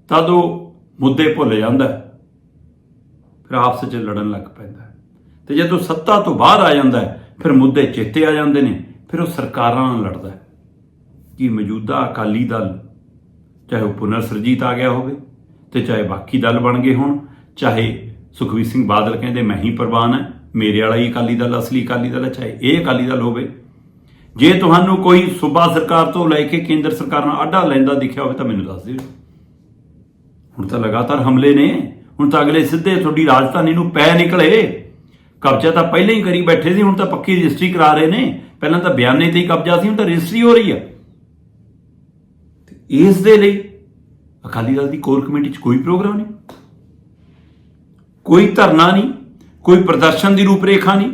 [SPEAKER 1] ਤਦ ਉਹ ਮੁੱਦੇ ਭੁੱਲ ਜਾਂਦਾ ਫਿਰ ਆਪਸ 'ਚ ਲੜਨ ਲੱਗ ਪੈਂਦਾ ਤੇ ਜਦੋਂ ਸੱਤਾ ਤੋਂ ਬਾਹਰ ਆ ਜਾਂਦਾ ਫਿਰ ਮੁੱਦੇ ਚੇਤੇ ਆ ਜਾਂਦੇ ਨੇ, ਫਿਰ ਉਹ ਸਰਕਾਰਾਂ ਨਾਲ ਲੜਦਾ ਕਿ ਮੌਜੂਦਾ ਅਕਾਲੀ ਦਲ, ਚਾਹੇ ਉਹ ਪੁਨਰ ਸਰਜੀਤ ਆ ਗਿਆ ਹੋਵੇ ਤੇ ਚਾਹੇ ਬਾਕੀ ਦਲ ਬਣ ਗਏ ਹੋਣ, ਚਾਹੇ ਸੁਖਵੀਰ ਸਿੰਘ ਬਾਦਲ ਕਹਿੰਦੇ ਮੈਂ ਹੀ ਪ੍ਰਵਾਨ ਹੈ, ਮੇਰੇ ਵਾਲਾ ਹੀ ਅਕਾਲੀ ਦਲ, ਅਸਲੀ ਅਕਾਲੀ ਦਲ ਹੈ, ਚਾਹੇ ਇਹ ਅਕਾਲੀ ਦਲ ਹੋਵੇ। ਜੇ ਤੁਹਾਨੂੰ ਕੋਈ ਸੂਬਾ ਸਰਕਾਰ ਤੋਂ ਲੈ ਕੇ ਕੇਂਦਰ ਸਰਕਾਰ ਨਾਲ ਆਡਾ ਲੈਂਦਾ ਦਿਖਿਆ ਹੋਵੇ ਤਾਂ ਮੈਨੂੰ ਦੱਸ ਦਿਓ। ਹੁਣ ਤਾਂ ਲਗਾਤਾਰ ਹਮਲੇ ਨੇ, ਹੁਣ ਤਾਂ ਅਗਲੇ ਸਿੱਧੇ ਤੁਹਾਡੀ ਰਾਜਧਾਨੀ ਨੂੰ ਪੈ ਨਿਕਲੇ। ਕਬਜ਼ਾ ਤਾਂ ਪਹਿਲਾਂ ਹੀ ਕਰੀ ਬੈਠੇ ਸੀ, ਹੁਣ ਤਾਂ ਪੱਕੀ ਰਜਿਸਟਰੀ ਕਰਾ ਰਹੇ ਨੇ। ਪਹਿਲਾਂ ਤਾਂ ਬਿਆਨੇ ਤੇ ਹੀ ਕਬਜ਼ਾ ਸੀ, ਹੁਣ ਤਾਂ ਰਜਿਸਟਰੀ ਹੋ ਰਹੀ ਆ। ਤੇ ਇਸ ਦੇ ਲਈ ਅਕਾਲੀ ਦਲ ਦੀ ਕੋਰ ਕਮੇਟੀ 'ਚ ਕੋਈ ਪ੍ਰੋਗਰਾਮ ਨਹੀਂ। ਕੋਈ ਧਰਨਾ ਨਹੀਂ, ਕੋਈ ਪ੍ਰਦਰਸ਼ਨ ਦੀ ਰੂਪਰੇਖਾ ਨਹੀਂ,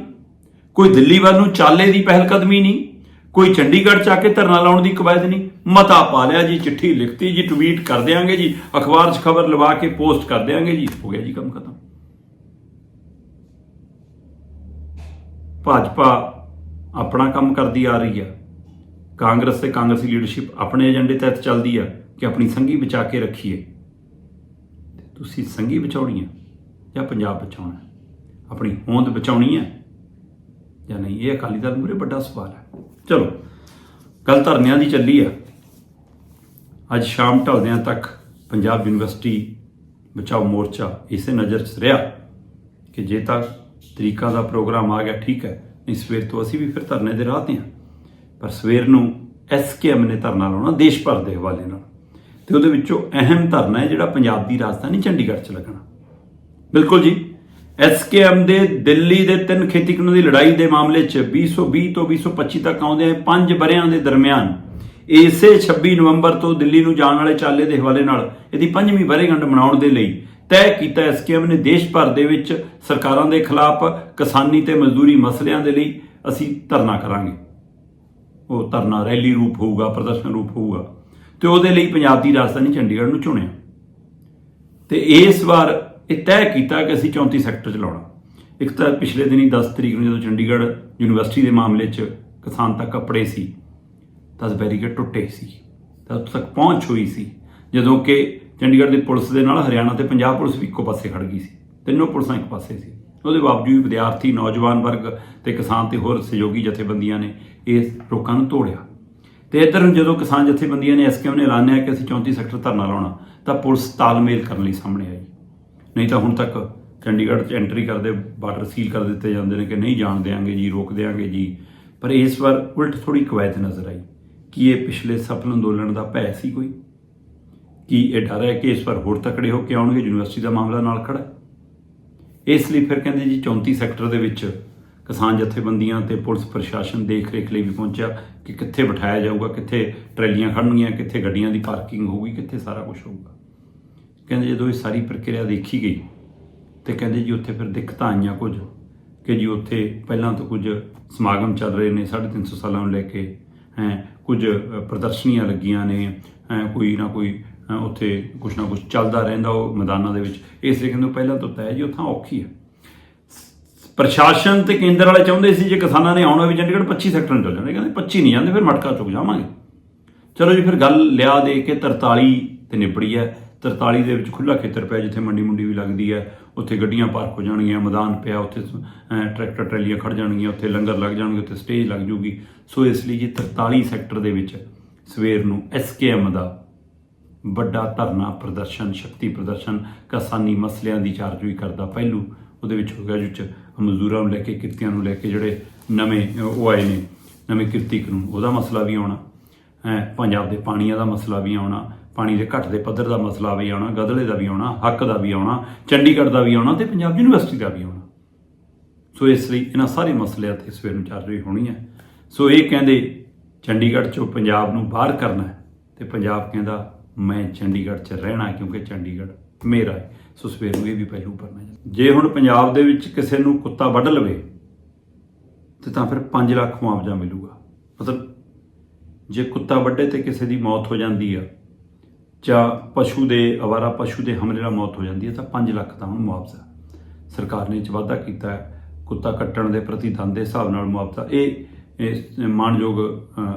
[SPEAKER 1] ਕੋਈ ਦਿੱਲੀ ਵੱਲ ਨੂੰ ਚਾਲੇ ਦੀ ਪਹਿਲ ਕਦਮੀ ਨਹੀਂ, ਕੋਈ ਚੰਡੀਗੜ੍ਹ ਚ ਆ ਕੇ ਧਰਨਾ ਲਾਉਣ ਦੀ ਕਵਾਇਦ ਨਹੀਂ। ਮਤਾ ਪਾ ਲਿਆ ਜੀ, ਚਿੱਠੀ ਲਿਖਤੀ ਜੀ, ਟਵੀਟ ਕਰ ਦਿਆਂਗੇ ਜੀ, ਅਖਬਾਰ 'ਚ ਖਬਰ ਲਵਾ ਕੇ ਪੋਸਟ ਕਰ ਦਿਆਂਗੇ ਜੀ। ਹੋ ਗਿਆ ਜੀ, ਕੰਮ ਖਤਮ। ਭਾਜਪਾ ਆਪਣਾ ਕੰਮ ਕਰਦੀ ਆ ਰਹੀ ਆ। ਕਾਂਗਰਸ ਤੇ ਕਾਂਗਰਸੀ ਲੀਡਰਸ਼ਿਪ ਆਪਣੇ ਏਜੰਡੇ ਤਹਿਤ ਚੱਲਦੀ ਆ ਕਿ ਆਪਣੀ ਸੰਗੀ ਬਚਾ ਕੇ ਰੱਖੀਏ। ਤੁਸੀਂ ਸੰਗੀ ਬਚਾਉਣੀ ਹੈ ਜਾਂ ਪੰਜਾਬ ਬਚਾਉਣਾ? ਆਪਣੀ ਹੋਂਦ ਬਚਾਉਣੀ ਹੈ ਜਾਂ ਨਹੀਂ? ਇਹ ਅਕਾਲੀ ਦਲ ਮੂਰੇ ਵੱਡਾ ਸਵਾਲ ਹੈ ਚਲੋ ਗੱਲ ਧਰਨਿਆਂ ਦੀ ਚੱਲੀ ਆ। ਅੱਜ ਸ਼ਾਮ ਢਲਦਿਆਂ ਤੱਕ ਪੰਜਾਬ ਯੂਨੀਵਰਸਿਟੀ ਬਚਾਓ ਮੋਰਚਾ ਇਸੇ ਨਜ਼ਰ 'ਚ ਰਿਹਾ ਕਿ ਜੇ ਤਾਂ ਤਰੀਕਾ ਦਾ ਪ੍ਰੋਗਰਾਮ ਆ ਗਿਆ, ਠੀਕ ਹੈ। ਨਹੀਂ, ਸਵੇਰ ਤੋਂ ਅਸੀਂ ਵੀ ਫਿਰ ਧਰਨੇ ਦੇ ਰਾਹ ਤੇ ਹਾਂ। ਪਰ ਸਵੇਰ ਨੂੰ ਐਸਕੇਐਮ ਨੇ ਧਰਨਾ ਲਾਉਣਾ ਦੇਸ਼ ਭਰ ਦੇ ਹਵਾਲੇ ਨਾਲ। ਤੇ ਉਹਦੇ ਵਿੱਚੋਂ ਅਹਿਮ ਧਰਨਾ ਹੈ ਜਿਹੜਾ ਪੰਜਾਬ ਦੀ ਰਾਜਧਾਨੀ ਚੰਡੀਗੜ੍ਹ 'ਚ ਲੱਗਣਾ। ਬਿਲਕੁਲ ਜੀ। ਐਸਕੇਐਮ ਦੇ ਦਿੱਲੀ ਦੇ ਤਿੰਨ ਖੇਤੀ ਕਾਨੂੰਨ ਦੀ ਲੜਾਈ ਦੇ ਮਾਮਲੇ 'ਚ 2020 ਤੋਂ 2025 ਤੱਕ ਆਉਂਦੇ ਪੰਜ ਬਰਿਆਂ ਦੇ ਦਰਮਿਆਨ ਇਸੇ 26 ਨਵੰਬਰ ਤੋਂ ਦਿੱਲੀ ਨੂੰ ਜਾਣ ਵਾਲੇ ਚਾਲੇ ਦੇ ਹਵਾਲੇ ਨਾਲ ਇਹਦੀ ਪੰਜਵੀਂ ਬਰੇਗੰਢ ਮਨਾਉਣ ਦੇ ਲਈ ਤੈਅ ਕੀਤਾ ਐਸਕੇਐਮ ਨੇ ਦੇਸ਼ ਭਰ ਦੇ ਵਿੱਚ ਸਰਕਾਰਾਂ ਦੇ ਖਿਲਾਫ ਕਿਸਾਨੀ ਤੇ ਮਜ਼ਦੂਰੀ ਮਸਲਿਆਂ ਦੇ ਲਈ ਅਸੀਂ ਧਰਨਾ ਕਰਾਂਗੇ। ਉਹ ਧਰਨਾ ਰੈਲੀ ਰੂਪ ਹੋਊਗਾ, ਪ੍ਰਦਰਸ਼ਨ ਰੂਪ ਹੋਊਗਾ। ਤੇ ਉਹਦੇ ਲਈ ਪੰਜਾਬ ਦੀ ਰਾਜਧਾਨੀ ਚੰਡੀਗੜ੍ਹ ਨੂੰ ਚੁਣਿਆ। ਤੇ ਇਸ ਵਾਰ ਇਹ ਤੈਅ ਕੀਤਾ ਕਿ ਅਸੀਂ 34 ਸੈਕਟਰ ਚ ਲਾਉਣਾ ਇੱਕ ਤਾਂ ਪਿਛਲੇ ਦਿਨੀ 10 ਤਰੀਕ ਨੂੰ ਜਦੋਂ ਚੰਡੀਗੜ੍ਹ ਯੂਨੀਵਰਸਿਟੀ ਦੇ ਮਾਮਲੇ 'ਚ ਕਿਸਾਨ ਤੱਕ ਕੱਪੜੇ ਸੀ, ਤਾਂ ਬੈਰੀਕੇਡ ਟੁੱਟੇ ਸੀ ਤਾਂ ਉੱਥੇ ਤੱਕ ਪਹੁੰਚ ਹੋਈ ਸੀ। ਜਦੋਂ ਕਿ ਚੰਡੀਗੜ੍ਹ ਦੀ ਪੁਲਿਸ ਦੇ ਨਾਲ, ਹਰਿਆਣਾ ਤੇ ਪੰਜਾਬ ਪੁਲਿਸ ਵੀ ਇੱਕੋ ਪਾਸੇ ਖੜ ਗਈ ਸੀ। ਤਿੰਨੋਂ ਪੁਲਿਸਾਂ ਇੱਕ ਪਾਸੇ ਸੀ। ਉਹਦੇ ਬਾਵਜੂਦ ਵਿਦਿਆਰਥੀ, ਨੌਜਵਾਨ ਵਰਗ ਤੇ ਕਿਸਾਨ ਤੇ ਹੋਰ ਸਹਿਯੋਗੀ ਜਥੇਬੰਦੀਆਂ ਨੇ ਇਸ ਲੋਕਾਂ ਨੂੰ ਤੋੜਿਆ। ਤੇ ਇੱਧਰ ਜਦੋਂ ਕਿਸਾਨ ਜਥੇਬੰਦੀਆਂ ਨੇ ਐਸਕੇਐਮ ਨੇ ਐਲਾਨਿਆ ਕਿ ਅਸੀਂ 34 ਸੈਕਟਰ ਧਰਨਾ ਲਾਉਣਾ, ਤਾਂ ਪੁਲਿਸ ਤਾਲਮੇਲ ਕਰਨ ਲਈ ਸਾਹਮਣੇ ਆਈ। ਨਹੀਂ ਤਾਂ ਹੁਣ ਤੱਕ ਚੰਡੀਗੜ੍ਹ 'ਚ ਐਂਟਰੀ ਕਰਦੇ, ਬਾਰਡਰ ਸੀਲ ਕਰ ਦਿੱਤੇ ਜਾਂਦੇ ਨੇ ਕਿ ਨਹੀਂ ਜਾਣ ਦੇਾਂਗੇ ਜੀ, ਰੋਕ ਦੇਾਂਗੇ ਜੀ। ਪਰ ਇਸ ਵਾਰ ਉਲਟ ਥੋੜੀ ਕਵਾਇਤ ਨਜ਼ਰ ਆਈ ਕਿ ਇਹ ਪਿਛਲੇ ਸਫਲ ਅੰਦੋਲਨ ਦਾ ਭੈ ਸੀ ਕੋਈ। ਕੀ ਇਹ ਡਰ ਹੈ ਕਿ ਇਸ ਵਾਰ ਹੋਰ ਤਕੜੇ ਹੋ ਕੇ ਆਉਣਗੇ ਯੂਨੀਵਰਸਿਟੀ ਦਾ ਮਾਮਲਾ ਨਾਲ ਖੜਾ ਇਸ ਲਈ ਫਿਰ ਕਹਿੰਦੇ ਜੀ 34 ਸੈਕਟਰ ਦੇ ਵਿੱਚ ਕਿਸਾਨ ਜਥੇਬੰਦੀਆਂ ਤੇ ਪੁਲਿਸ ਪ੍ਰਸ਼ਾਸਨ ਦੇਖ ਰੇਖ ਲਈ ਵੀ ਪਹੁੰਚਿਆ ਕਿ ਕਿੱਥੇ ਬਿਠਾਇਆ ਜਾਊਗਾ ਕਿੱਥੇ ਟਰੈਲੀਆਂ ਖੜਨਗੀਆਂ ਕਿੱਥੇ ਗੱਡੀਆਂ ਦੀ ਪਾਰਕਿੰਗ ਹੋਊਗੀ ਕਿੱਥੇ ਸਾਰਾ ਕੁਝ ਹੋਊਗਾ। ਕਹਿੰਦੇ ਜਦੋਂ ਇਹ ਸਾਰੀ ਪ੍ਰਕਿਰਿਆ ਦੇਖੀ ਗਈ ਤੇ ਕਹਿੰਦੇ ਜੀ ਉੱਥੇ ਫਿਰ ਦਿੱਕਤਾਂ ਆਈਆਂ ਕੁਝ ਕਿ ਜੀ ਉੱਥੇ ਪਹਿਲਾਂ ਤੋਂ ਕੁਝ ਸਮਾਗਮ ਚੱਲ ਰਹੇ ਨੇ 350 ਸਾਲਾਂ ਨੂੰ ਲੈ ਕੇ ਹੈ ਕੁਝ ਪ੍ਰਦਰਸ਼ਨੀਆਂ ਲੱਗੀਆਂ ਨੇ ਹੈਂ, ਕੋਈ ਨਾ ਕੋਈ ਉੱਥੇ ਕੁਛ ਨਾ ਕੁਛ ਚੱਲਦਾ ਰਹਿੰਦਾ ਉਹ ਮੈਦਾਨਾਂ ਦੇ ਵਿੱਚ। ਇਸ ਲਈ ਕਹਿੰਦੇ ਪਹਿਲਾਂ ਤੋਂ ਤੈਅ ਜੀ ਉੱਥਾਂ ਔਖੀ ਹੈ। ਪ੍ਰਸ਼ਾਸਨ ਤੇ ਕੇਂਦਰ ਵਾਲੇ ਚਾਹੁੰਦੇ ਸੀ ਜੇ ਕਿਸਾਨਾਂ ਨੇ ਆਉਣਾ ਵੀ ਚੰਡੀਗੜ੍ਹ 25 ਸੈਕਟਰ ਨੂੰ ਚੱਲ ਜਾਣੇ। ਕਹਿੰਦੇ 25 ਨਹੀਂ ਜਾਂਦੇ, ਫਿਰ ਮਟਕਾ ਚੁੱਕ ਜਾਵਾਂਗੇ। ਚਲੋ ਜੀ, ਫਿਰ ਗੱਲ ਲਿਆ ਦੇ ਕੇ 43 ਤੇ ਨਿਬੜੀ ਹੈ। 43 ਦੇ ਵਿੱਚ ਖੁੱਲਾ ਖੇਤਰ ਪਿਆ ਜਿੱਥੇ ਮੰਡੀ ਮੁੰਡੀ ਵੀ ਲੱਗਦੀ ਹੈ। ਉੱਥੇ ਗੱਡੀਆਂ ਪਾਰਕ ਹੋ ਜਾਣਗੀਆਂ, ਮੈਦਾਨ ਪਿਆ, ਉੱਥੇ ਟਰੈਕਟਰ ਟਰੈਲੀਆਂ ਖੜ ਜਾਣਗੀਆਂ, ਉੱਥੇ ਲੰਗਰ ਲੱਗ ਜਾਣਗੇ, ਉੱਥੇ ਸਟੇਜ ਲੱਗ ਜੂਗੀ। ਸੋ ਇਸ ਲਈ ਜੀ 43 ਸੈਕਟਰ ਦੇ ਵਿੱਚ ਸਵੇਰ ਨੂੰ ਐਸਕੇਐਮ ਦਾ ਵੱਡਾ ਧਰਨਾ ਪ੍ਰਦਰਸ਼ਨ, ਸ਼ਕਤੀ ਪ੍ਰਦਰਸ਼ਨ, ਕਿਸਾਨੀ ਮਸਲਿਆਂ ਦੀ ਚਾਰਜੋਈ ਕਰਦਾ ਪਹਿਲੂ, ਉਹਦੇ ਵਿੱਚ ਹੋ ਗਿਆ ਜਿਹ 'ਚ ਮਜ਼ਦੂਰਾਂ ਨੂੰ ਲੈ ਕੇ, ਕਿਰਤੀਆਂ ਨੂੰ ਲੈ ਕੇ ਜਿਹੜੇ ਨਵੇਂ, ਉਹ ਆਏ ਨੇ, ਨਵੇਂ ਕਿਰਤੀ ਕਾਨੂੰਨ ਉਹਦਾ ਮਸਲਾ ਵੀ ਆਉਣਾ। ਹੈ, ਪੰਜਾਬ ਦੇ ਪਾਣੀਆਂ ਦਾ ਮਸਲਾ ਵੀ ਆਉਣਾ, ਪਾਣੀ ਦੇ ਘੱਟ ਦੇ ਪੱਧਰ ਦਾ ਮਸਲਾ ਵੀ ਆਉਣਾ, ਗਦਲੇ ਦਾ ਵੀ ਆਉਣਾ, ਹੱਕ ਦਾ ਵੀ ਆਉਣਾ, ਚੰਡੀਗੜ੍ਹ ਦਾ ਵੀ ਆਉਣਾ ਤੇ ਪੰਜਾਬ ਯੂਨੀਵਰਸਿਟੀ ਦਾ ਵੀ ਆਉਣਾ। ਸੋ ਇਸ ਲਈ ਇਹਨਾਂ ਸਾਰੇ ਮਸਲਿਆਂ ਤੇ ਸਵੇਰ ਨੂੰ ਚਾਰਜੋਈ ਹੋਣੀ ਹੈ। ਸੋ ਇਹ ਕਹਿੰਦੇ ਚੰਡੀਗੜ੍ਹ ਚੋਂ ਪੰਜਾਬ ਨੂੰ ਬਾਹਰ ਕਰਨਾ ਹੈ ਤੇ ਪੰਜਾਬ ਕਹਿੰਦਾ ਮੈਂ ਚੰਡੀਗੜ੍ਹ 'ਚ ਰਹਿਣਾ ਕਿਉਂਕਿ ਚੰਡੀਗੜ੍ਹ ਮੇਰਾ ਹੈ। ਸੋ ਸਵੇਰ ਨੂੰ ਇਹ ਵੀ ਪਹਿਲੂ ਕਰਨਾ ਜੇ ਹੁਣ ਪੰਜਾਬ ਦੇ ਵਿੱਚ ਕਿਸੇ ਨੂੰ ਕੁੱਤਾ ਵੱਢ ਲਵੇ, ਤੇ ਤਾਂ ਫਿਰ 5 ਲੱਖ ਮੁਆਵਜ਼ਾ ਮਿਲੂਗਾ। ਮਤਲਬ ਜੇ ਕੁੱਤਾ ਵੱਢੇ ਤੇ ਕਿਸੇ ਦੀ ਮੌਤ ਹੋ ਜਾਂਦੀ ਆ, ਜਾਂ ਪਸ਼ੂ ਦੇ, ਅਵਾਰਾ ਪਸ਼ੂ ਦੇ ਹਮਲੇ ਨਾਲ ਮੌਤ ਹੋ ਜਾਂਦੀ ਹੈ ਤਾਂ 5 ਲੱਖ ਦਾ ਹੁਣ ਮੁਆਵਜ਼ਾ। ਸਰਕਾਰ ਨੇ 'ਚ ਵਾਅਦਾ ਕੀਤਾ ਹੈ, ਕੁੱਤਾ ਕੱਟਣ ਦੇ ਪ੍ਰਤੀ ਧਨ ਦੇ ਹਿਸਾਬ ਨਾਲ ਮੁਆਵਜ਼ਾ। ਇਹ ਇਹ ਮਾਨਯੋਗ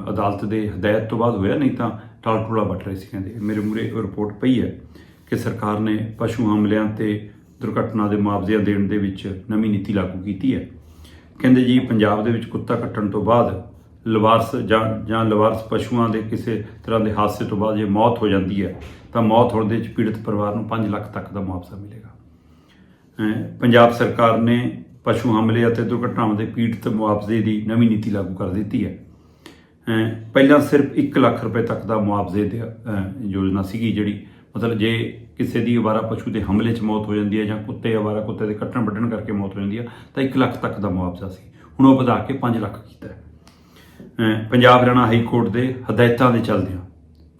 [SPEAKER 1] ਅਦਾਲਤ ਦੇ ਹਦਾਇਤ ਤੋਂ ਬਾਅਦ ਹੋਇਆ, ਨਹੀਂ ਤਾਂ ਟਾਲ ਟੋਲਾ ਵੱਟ ਰਹੇ ਸੀ, ਕਹਿੰਦੇ, ਮੇਰੇ ਮੂਰੇ ਰਿਪੋਰਟ ਪਈ ਹੈ ਕਿ ਸਰਕਾਰ ਨੇ ਪਸ਼ੂ ਹਮਲਿਆਂ ਤੇ ਦੁਰਘਟਨਾ ਦੇ ਮੁਆਵਜ਼ੇ ਦੇਣ ਦੇ ਵਿੱਚ ਨਵੀਂ ਨੀਤੀ ਲਾਗੂ ਕੀਤੀ ਹੈ। ਕਹਿੰਦੇ, ਜੀ, ਪੰਜਾਬ ਦੇ ਵਿੱਚ ਕੁੱਤਾ ਕੱਟਣ ਤੋਂ ਬਾਅਦ ਲਵਾਰਸ ਜਾਂ ਜਾਂ ਲਵਾਰਸ ਪਸ਼ੂਆਂ ਦੇ ਕਿਸੇ ਤਰ੍ਹਾਂ ਦੇ ਹਾਦਸੇ ਤੋਂ ਬਾਅਦ ਜੇ ਮੌਤ ਹੋ ਜਾਂਦੀ ਹੈ, ਤਾਂ ਮੌਤ ਹੋਣ ਦੇ ਵਿੱਚ ਪੀੜਤ ਪਰਿਵਾਰ ਨੂੰ 5 ਲੱਖ ਤੱਕ ਦਾ ਮੁਆਵਜ਼ਾ ਮਿਲੇਗਾ। ਪੰਜਾਬ ਸਰਕਾਰ ਨੇ ਪਸ਼ੂ ਹਮਲੇ ਅਤੇ ਦੁਰਘਟਨਾਵਾਂ ਦੇ ਪੀੜਤ ਮੁਆਵਜ਼ੇ ਦੀ ਨਵੀਂ ਨੀਤੀ ਲਾਗੂ ਕਰ ਦਿੱਤੀ ਹੈ। ਪਹਿਲਾਂ ਸਿਰਫ 1 ਲੱਖ ਰੁਪਏ ਤੱਕ ਦਾ ਮੁਆਵਜ਼ੇ ਦੀ ਯੋਜਨਾ ਸੀਗੀ ਜਿਹੜੀ, ਮਤਲਬ ਜੇ ਕਿਸੇ ਦੀ ਅਵਾਰਾ ਪਸ਼ੂ ਦੇ ਹਮਲੇ 'ਚ ਮੌਤ ਹੋ ਜਾਂਦੀ ਹੈ ਜਾਂ ਕੁੱਤੇ ਅਵਾਰਾ ਕੁੱਤੇ ਦੇ ਕੱਟਣ ਵੱਢਣ ਕਰਕੇ ਮੌਤ ਹੋ ਜਾਂਦੀ ਹੈ, ਤਾਂ 1 ਲੱਖ ਤੱਕ ਦਾ ਮੁਆਵਜ਼ਾ ਸੀ। ਹੁਣ ਉਹ ਵਧਾ ਕੇ 5 ਲੱਖ ਕੀਤਾ ਹੈ। ਪੰਜਾਬ ਹਰਿਆਣਾ ਹਾਈ ਕੋਰਟ ਦੇ ਹਦਾਇਤਾਂ ਦੇ ਚੱਲਦਿਆਂ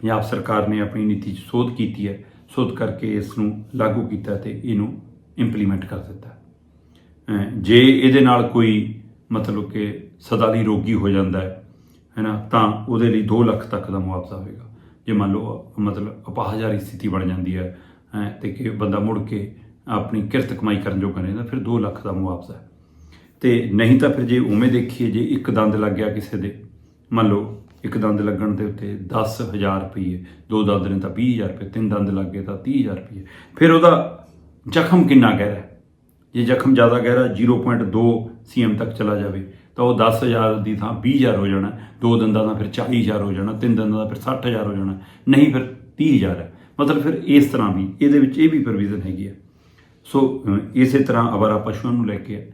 [SPEAKER 1] ਪੰਜਾਬ ਸਰਕਾਰ ਨੇ ਆਪਣੀ ਨੀਤੀ 'ਚ ਸੋਧ ਕੀਤੀ ਹੈ, ਸੋਧ ਕਰਕੇ ਇਸ ਨੂੰ ਲਾਗੂ ਕੀਤਾ ਤੇ ਇਹਨੂੰ ਇੰਪਲੀਮੈਂਟ ਕਰ ਦਿੱਤਾ ਜੇ ਇਹਦੇ ਨਾਲ ਕੋਈ ਮਤਲਬ ਕਿ ਸਦਾ ਲਈ ਰੋਗੀ ਹੋ ਜਾਂਦਾ ਹੈ ਹੈਨਾ ਤਾਂ ਉਹਦੇ ਲਈ 2 ਲੱਖ ਤੱਕ ਦਾ ਮੁਆਵਜ਼ਾ ਹੋਵੇਗਾ। ਜੇ ਮੰਨ ਲਓ ਮਤਲਬ ਅਪਾਹਜਾਰੀ ਸਥਿਤੀ ਬਣ ਜਾਂਦੀ ਹੈ ਹੈਂ, ਤੇ ਕਿ ਬੰਦਾ ਮੁੜ ਕੇ ਆਪਣੀ ਕਿਰਤ ਕਮਾਈ ਕਰਨ ਜੋਗਾ ਨਹੀਂ ਤਾਂ ਫਿਰ 2 ਲੱਖ ਦਾ ਮੁਆਵਜ਼ਾ ਹੈ। ਤੇ ਨਹੀਂ ਤਾਂ ਫਿਰ ਜੇ ਉਵੇਂ ਦੇਖੀਏ ਜੇ ਇੱਕ ਦੰਦ ਲੱਗ ਗਿਆ ਕਿਸੇ ਦੇ ਮੰਨ ਲਓ ਇੱਕ ਦੰਦ ਲੱਗਣ ਦੇ ਉੱਤੇ 10000 ਰੁਪਏ ਦੋ ਦੰਦ ਨੇ ਤਾਂ 20000 ਰੁਪਏ ਤਿੰਨ ਦੰਦ ਲੱਗ ਗਏ ਤਾਂ 30000 ਰੁਪਏ ਫਿਰ ਉਹਦਾ ਜ਼ਖਮ ਕਿੰਨਾ ਗਹਿਰਾ ਜੇ ਜ਼ਖਮ ਜ਼ਿਆਦਾ ਗਹਿਰਾ 0.2 ਸੀਐਮ ਤੱਕ ਚਲਾ ਜਾਵੇ ਤਾਂ ਉਹ 10000 ਦੀ ਥਾਂ 20000 ਹੋ ਜਾਣਾ, ਦੋ ਦਿਨ ਦਾ ਤਾਂ ਫਿਰ 40000 ਹੋ ਜਾਣਾ, ਤਿੰਨ ਦਿਨ ਦਾ ਫਿਰ 60000 ਹੋ ਜਾਣਾ, ਨਹੀਂ ਫਿਰ 30000 ਹੈ। ਮਤਲਬ ਫਿਰ ਇਸ ਤਰ੍ਹਾਂ ਵੀ, ਇਹਦੇ ਵਿੱਚ ਇਹ ਵੀ ਪ੍ਰੋਵੀਜ਼ਨ ਹੈਗੀ ਹੈ। ਸੋ ਇਸੇ ਤਰ੍ਹਾਂ ਅਵਾਰਾ ਪਸ਼ੂਆਂ ਨੂੰ ਲੈ ਕੇ ਹੈ।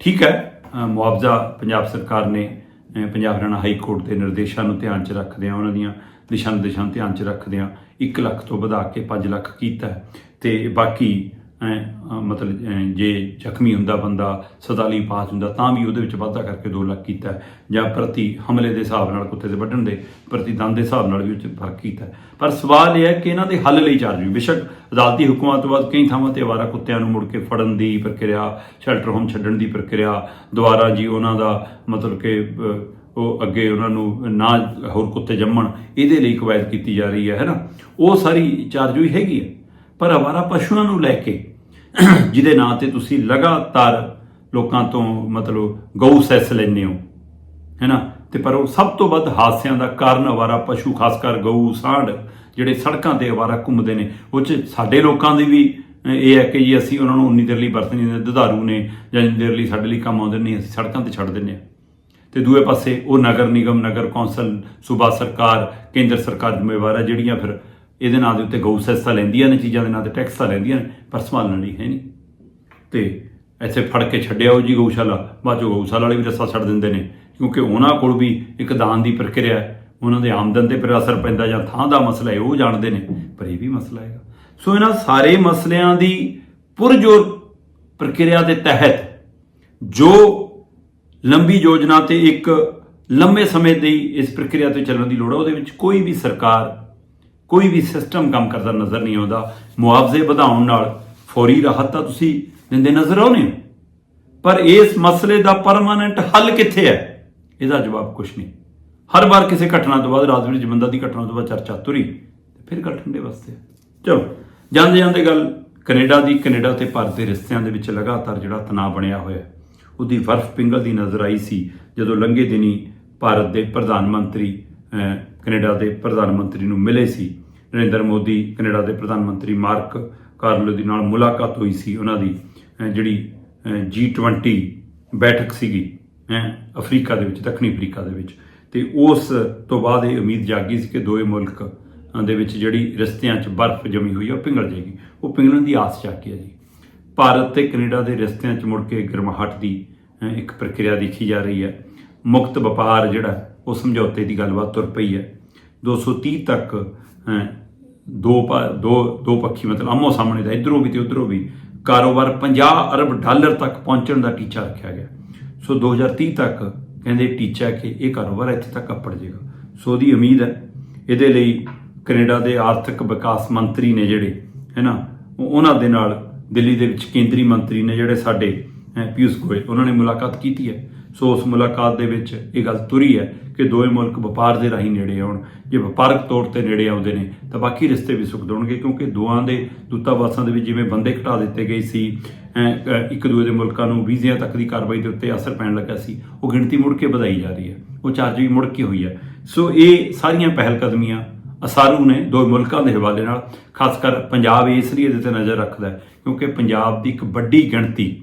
[SPEAKER 1] ਠੀਕ ਹੈ ਮੁਆਵਜ਼ਾ ਪੰਜਾਬ ਸਰਕਾਰ ਨੇ ਪੰਜਾਬ ਹਰਿਆਣਾ ਹਾਈ ਕੋਰਟ ਦੇ ਨਿਰਦੇਸ਼ਾਂ ਨੂੰ ਧਿਆਨ 'ਚ ਰੱਖਦਿਆਂ ਉਹਨਾਂ ਦੀਆਂ ਦਿਸ਼ਾ ਨਿਰਦੇਸ਼ਾਂ ਧਿਆਨ 'ਚ ਰੱਖਦਿਆਂ 1 ਲੱਖ ਤੋਂ ਵਧਾ ਕੇ 5 ਲੱਖ ਕੀਤਾ ਹੈ। ਤੇ ਬਾਕੀ ਮਤਲਬ ਜੇ ਜ਼ਖਮੀ ਹੁੰਦਾ ਬੰਦਾ ਸਦਾ ਲਈ ਪਾਸ ਹੁੰਦਾ, ਤਾਂ ਵੀ ਉਹਦੇ ਵਿੱਚ ਵਾਧਾ ਕਰਕੇ 2 ਲੱਖ ਕੀਤਾ ਜਾਂ ਪ੍ਰਤੀ ਹਮਲੇ ਦੇ ਹਿਸਾਬ ਨਾਲ ਕੁੱਤੇ ਦੇ ਵੱਢਣ ਦੇ, ਪ੍ਰਤੀ ਦੰਦ ਦੇ ਹਿਸਾਬ ਨਾਲ ਵੀ ਉਹ 'ਚ ਫ਼ਰਕ ਕੀਤਾ ਪਰ ਸਵਾਲ ਇਹ ਹੈ ਕਿ ਇਹਨਾਂ ਦੇ ਹੱਲ ਲਈ ਚਾਰਜ ਵੀ ਬੇਸ਼ੱਕ ਅਦਾਲਤੀ ਹੁਕਮਾਂ ਤੋਂ ਬਾਅਦ ਕਈ ਥਾਵਾਂ ਤੇ ਆਵਾਰਾ ਕੁੱਤਿਆਂ ਨੂੰ ਮੁੜ ਕੇ ਫੜਨ ਦੀ ਪ੍ਰਕਿਰਿਆ, ਸ਼ੈਲਟਰ ਹੋਮ ਛੱਡਣ ਦੀ ਪ੍ਰਕਿਰਿਆ, ਦੁਬਾਰਾ ਜੀ ਉਹਨਾਂ ਦਾ ਮਤਲਬ ਕਿ ਉਹ ਅੱਗੇ ਉਹਨਾਂ ਨੂੰ ਨਾ ਹੋਰ ਕੁੱਤੇ ਜੰਮਣ, ਇਹਦੇ ਲਈ ਕਵਾਇਦ ਕੀਤੀ ਜਾ ਰਹੀ ਹੈ ਹੈ ਨਾ? ਉਹ ਸਾਰੀ ਚਾਰਜ ਵੀ ਹੈਗੀ ਹੈ। ਪਰ ਆਵਾਰਾ ਪਸ਼ੂਆਂ ਨੂੰ ਲੈ ਕੇ, ਜਿਹਦੇ ਨਾਂ ਤੇ ਤੁਸੀਂ ਲਗਾਤਾਰ ਲੋਕਾਂ ਤੋਂ ਮਤਲਬ ਗਊ ਸੈਸ ਲੈਂਦੇ ਹੋ, ਹੈਨਾ? ਤੇ ਪਰ ਉਹ ਸਭ ਤੋਂ ਵੱਧ ਹਾਦਸਿਆਂ ਦਾ ਕਾਰਨ ਅਵਾਰਾ ਪਸ਼ੂ ਖਾਸ ਕਰ ਗਊ, ਸਾਂਢ, ਜਿਹੜੇ ਸੜਕਾਂ ਤੇ ਅਵਾਰਾ ਘੁੰਮਦੇ ਨੇ, ਉਹ ਚ ਸਾਡੇ ਲੋਕਾਂ ਦੀ ਵੀ ਇਹ ਹੈ ਕਿ ਜੀ ਅਸੀਂ ਉਹਨਾਂ ਨੂੰ ਉਨੀ ਦੇਰ ਲਈ ਵਰਤ ਨਹੀਂ ਦਿੰਦੇ, ਦੁਧਾਰੂ ਨੇ, ਜਾਂ ਇੰਨੀ ਦੇਰ ਲਈ ਸਾਡੇ ਲਈ ਕੰਮ ਆਉਂਦੇ ਨਹੀਂ ਅਸੀਂ ਸੜਕਾਂ ਤੇ ਛੱਡ ਦਿੰਦੇ ਹਾਂ। ਤੇ ਦੂਏ ਪਾਸੇ ਉਹ ਨਗਰ ਨਿਗਮ, ਨਗਰ ਕੌਂਸਲ, ਸੂਬਾ ਸਰਕਾਰ, ਕੇਂਦਰ ਸਰਕਾਰ ਜ਼ਿੰਮੇਵਾਰ ਹੈ, ਜਿਹੜੀਆਂ ਫਿਰ ਇਹਦੇ ਨਾਂ ਦੇ ਉੱਤੇ ਗਊ ਸੈਸ ਲੈਂਦੀਆਂ ਨੇ, ਚੀਜ਼ਾਂ ਦੇ ਨਾਂ ਤੇ ਟੈਕਸ ਤਾਂ ਲੈਂਦੀਆਂ ਨੇ, ਪਰ ਸੰਭਾਲਣ ਲਈ ਹੈ ਨਹੀਂ। ਤੇ ਇੱਥੇ ਫੜ ਕੇ ਛੱਡਿਆ ਉਹ ਜੀ ਗਊਸ਼ਾਲਾ, ਬਾਅਦ ਚੋਂ ਗਊਸ਼ਾਲਾ ਵਾਲੇ ਵੀ ਰੱਸਾ ਛੱਡ ਦਿੰਦੇ ਨੇ, ਕਿਉਂਕਿ ਉਹਨਾਂ ਕੋਲ ਵੀ ਇੱਕ ਦਾਨ ਦੀ ਪ੍ਰਕਿਰਿਆ ਹੈ। ਉਹਨਾਂ ਦੇ ਆਮਦਨ ਤੇ ਫਿਰ ਅਸਰ ਪੈਂਦਾ ਜਾਂ ਥਾਂ ਦਾ ਮਸਲਾ ਹੈ, ਉਹ ਜਾਣਦੇ ਨੇ, ਪਰ ਇਹ ਵੀ ਮਸਲਾ ਹੈਗਾ। ਸੋ ਇਹਨਾਂ ਸਾਰੇ ਮਸਲਿਆਂ ਦੀ ਪੁਰਜੋਰ ਪ੍ਰਕਿਰਿਆ ਦੇ ਤਹਿਤ ਜੋ ਲੰਬੀ ਯੋਜਨਾ ਤੇ ਇੱਕ ਲੰਬੇ ਸਮੇਂ ਦੀ ਇਸ ਪ੍ਰਕਿਰਿਆ ਤੇ ਚੱਲਣ ਦੀ ਲੋੜ ਹੈ, ਉਹਦੇ ਵਿੱਚ ਕੋਈ ਵੀ ਸਰਕਾਰ ਕੋਈ ਵੀ ਸਿਸਟਮ ਕੰਮ ਕਰਦਾ ਨਜ਼ਰ ਨਹੀਂ ਆਉਂਦਾ। ਮੁਆਵਜ਼ੇ ਵਧਾਉਣ ਨਾਲ ਫੌਰੀ ਰਾਹਤ ਤਾਂ ਤੁਸੀਂ ਦਿੰਦੇ ਨਜ਼ਰ ਆਉਂਦੇ ਹੋ। ਪਰ ਇਸ ਮਸਲੇ ਦਾ ਪਰਮਾਨੈਂਟ ਹੱਲ ਕਿੱਥੇ ਹੈ? ਇਹਦਾ ਜਵਾਬ ਕੁਝ ਨਹੀਂ। ਹਰ ਵਾਰ ਕਿਸੇ ਘਟਨਾ ਤੋਂ ਬਾਅਦ ਰਾਜਵੀਰ ਜਮੰਦਾ ਦੀ ਘਟਨਾ ਤੋਂ ਬਾਅਦ ਚਰਚਾ ਤੁਰੀ, ਤੇ ਫਿਰ ਗੱਲ ਠੰਡੇ ਵਾਸਤੇ। ਚਲੋ, ਜਾਂਦੇ ਜਾਂਦੇ ਗੱਲ ਕੈਨੇਡਾ ਦੀ, ਕੈਨੇਡਾ ਤੇ ਭਾਰਤ ਦੇ ਰਿਸ਼ਤਿਆਂ ਦੇ ਵਿੱਚ ਲਗਾਤਾਰ ਜਿਹੜਾ ਤਣਾਅ ਬਣਿਆ ਹੋਇਆ। ਉਹਦੀ ਬਰਫ਼ ਪਿੰਗਲ ਦੀ ਨਜ਼ਰ ਆਈ ਸੀ ਜਦੋਂ ਲੰਘੇ ਦਿਨੀ ਭਾਰਤ ਦੇ ਪ੍ਰਧਾਨ ਮੰਤਰੀ ਕੈਨੇਡਾ ਦੇ ਪ੍ਰਧਾਨ ਮੰਤਰੀ ਨੂੰ ਮਿਲੇ ਸੀ। ਨਰਿੰਦਰ ਮੋਦੀ ਕੈਨੇਡਾ ਦੇ ਪ੍ਰਧਾਨ ਮੰਤਰੀ ਮਾਰਕ ਕਾਰਲੋ ਦੇ ਨਾਲ ਮੁਲਾਕਾਤ ਹੋਈ ਸੀ। ਉਹਨਾਂ ਦੀ ਅਹ, ਜਿਹੜੀ G20 ਬੈਠਕ ਸੀਗੀ ਹੈ ਅਫਰੀਕਾ ਦੇ ਵਿੱਚ ਦੱਖਣੀ ਅਫਰੀਕਾ ਦੇ ਵਿੱਚ। ਤੇ ਉਸ ਤੋਂ ਬਾਅਦ ਇਹ ਉਮੀਦ ਜਾਗੀ ਸੀ ਕਿ ਦੋਵੇਂ ਮੁਲਕ ਦੇ ਵਿੱਚ ਜਿਹੜੀ ਰਸਤਿਆਂ 'ਚ ਬਰਫ਼ ਜਮੀ ਹੋਈ ਹੈ ਉਹ ਪਿੰਗਲ ਜਾਏਗੀ। ਉਹ ਪਿੰਗਲਣ ਦੀ ਆਸ ਜਾਗੀ ਹੈ ਜੀ। ਭਾਰਤ ਤੇ ਕੈਨੇਡਾ ਦੇ ਰਸਤਿਆਂ 'ਚ ਮੁੜ ਕੇ ਗਰਮਾਹਟ ਦੀ ਇੱਕ ਪ੍ਰਕਿਰਿਆ ਦੇਖੀ ਜਾ ਰਹੀ ਹੈ। ਮੁਕਤ ਵਪਾਰ ਜਿਹੜਾ ਉਹ ਸਮਝੌਤੇ ਦੀ ਗੱਲਬਾਤ ਤੁਰ ਪਈ ਹੈ। 230 ਤੱਕ ਦੋ ਪਾ- ਦੋ ਦੋ ਪੱਖੀ, ਮਤਲਬ ਆਮੋ ਸਾਹਮਣੇ ਦਾ, ਇਧਰੋਂ ਵੀ ਤੇ ਉਧਰੋਂ ਵੀ, ਕਾਰੋਬਾਰ 50 ਅਰਬ ਡਾਲਰ ਤੱਕ ਪਹੁੰਚਣ ਦਾ ਟੀਚਾ ਰੱਖਿਆ ਗਿਆ। ਸੋ 2030 ਤੱਕ ਕਹਿੰਦੇ ਟੀਚਾ ਕਿ ਇਹ ਕਾਰੋਬਾਰ ਇੱਥੇ ਤੱਕ ਅੱਪੜ ਜਾਏਗਾ ਸੋ ਉਹਦੀ ਉਮੀਦ ਹੈ, ਇਹਦੇ ਲਈ ਕੈਨੇਡਾ ਦੇ ਆਰਥਿਕ ਵਿਕਾਸ ਮੰਤਰੀ ਨੇ ਜਿਹੜੇ ਹੈ ਨਾ ਉਹਨਾਂ ਦੇ ਨਾਲ ਦਿੱਲੀ ਦੇ ਵਿੱਚ ਕੇਂਦਰੀ ਮੰਤਰੀ ਨੇ ਜਿਹੜੇ ਸਾਡੇ ਪਿਊਸ਼ ਗੋਇਲ, ਉਹਨਾਂ ਨੇ ਮੁਲਾਕਾਤ ਕੀਤੀ ਹੈ। ਸੋ ਉਸ ਮੁਲਾਕਾਤ ਦੇ ਵਿੱਚ ਇਹ ਗੱਲ ਤੁਰੀ ਹੈ ਕਿ ਦੋਵੇਂ ਮੁਲਕ ਵਪਾਰ ਦੇ ਰਾਹੀਂ ਨੇੜੇ ਆਉਣ। ਜੇ ਵਪਾਰਕ ਤੌਰ ਤੇ ਨੇੜੇ ਆਉਂਦੇ ਨੇ, ਤਾਂ ਬਾਕੀ ਰਿਸ਼ਤੇ ਵੀ ਸੁਖ ਹੋਣਗੇ ਕਿਉਂਕਿ ਦੋਆਂ ਦੇ ਦੂਤਾਵਾਸਾਂ ਦੇ ਵਿੱਚ ਜਿਵੇਂ ਬੰਦੇ ਘਟਾ ਦਿੱਤੇ ਗਏ ਸੀ ਇੱਕ ਦੂਜੇ ਦੇ ਮੁਲਕਾਂ ਨੂੰ ਵੀਜ਼ਿਆਂ ਤੱਕ ਦੀ ਕਾਰਵਾਈ ਦੇ ਉੱਤੇ ਅਸਰ ਪੈਣ ਲੱਗਾ ਸੀ, ਉਹ ਗਿਣਤੀ ਮੁੜ ਕੇ ਵਧਾਈ ਜਾ ਰਹੀ ਹੈ, ਉਹ ਚਾਰਜ ਵੀ ਮੁੜ ਕੇ ਹੋਈ ਹੈ। ਸੋ ਇਹ ਸਾਰੀਆਂ ਪਹਿਲ ਕਦਮੀਆਂ ਅਸਾਰੂ ਨੇ ਦੋ ਮੁਲਕਾਂ ਦੇ ਹਵਾਲੇ ਨਾਲ, ਖਾਸ ਕਰ ਪੰਜਾਬ ਇਸ ਲਈ ਇਹਦੇ ਤੇ ਨਜ਼ਰ ਰੱਖਦਾ ਕਿਉਂਕਿ ਪੰਜਾਬ ਦੀ ਇੱਕ ਵੱਡੀ ਗਿਣਤੀ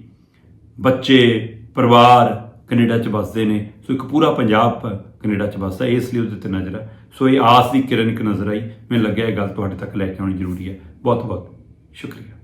[SPEAKER 1] ਬੱਚੇ, ਪਰਿਵਾਰ ਕੈਨੇਡਾ 'ਚ ਵੱਸਦੇ ਨੇ। ਸੋ ਇੱਕ ਪੂਰਾ ਪੰਜਾਬ ਪ- ਕੈਨੇਡਾ 'ਚ ਵੱਸਦਾ, ਇਸ ਲਈ ਉਹਦੇ ਤੇ ਨਜ਼ਰ ਹੈ ਸੋ ਇਹ ਆਸ ਦੀ ਕਿਰਨ ਇੱਕ ਨਜ਼ਰ ਆਈ। ਮੈਨੂੰ ਲੱਗਿਆ ਇਹ ਗੱਲ ਤੁਹਾਡੇ ਤੱਕ ਲੈ ਕੇ ਆਉਣੀ ਜ਼ਰੂਰੀ ਹੈ। ਬਹੁਤ ਬਹੁਤ ਸ਼ੁਕਰੀਆ।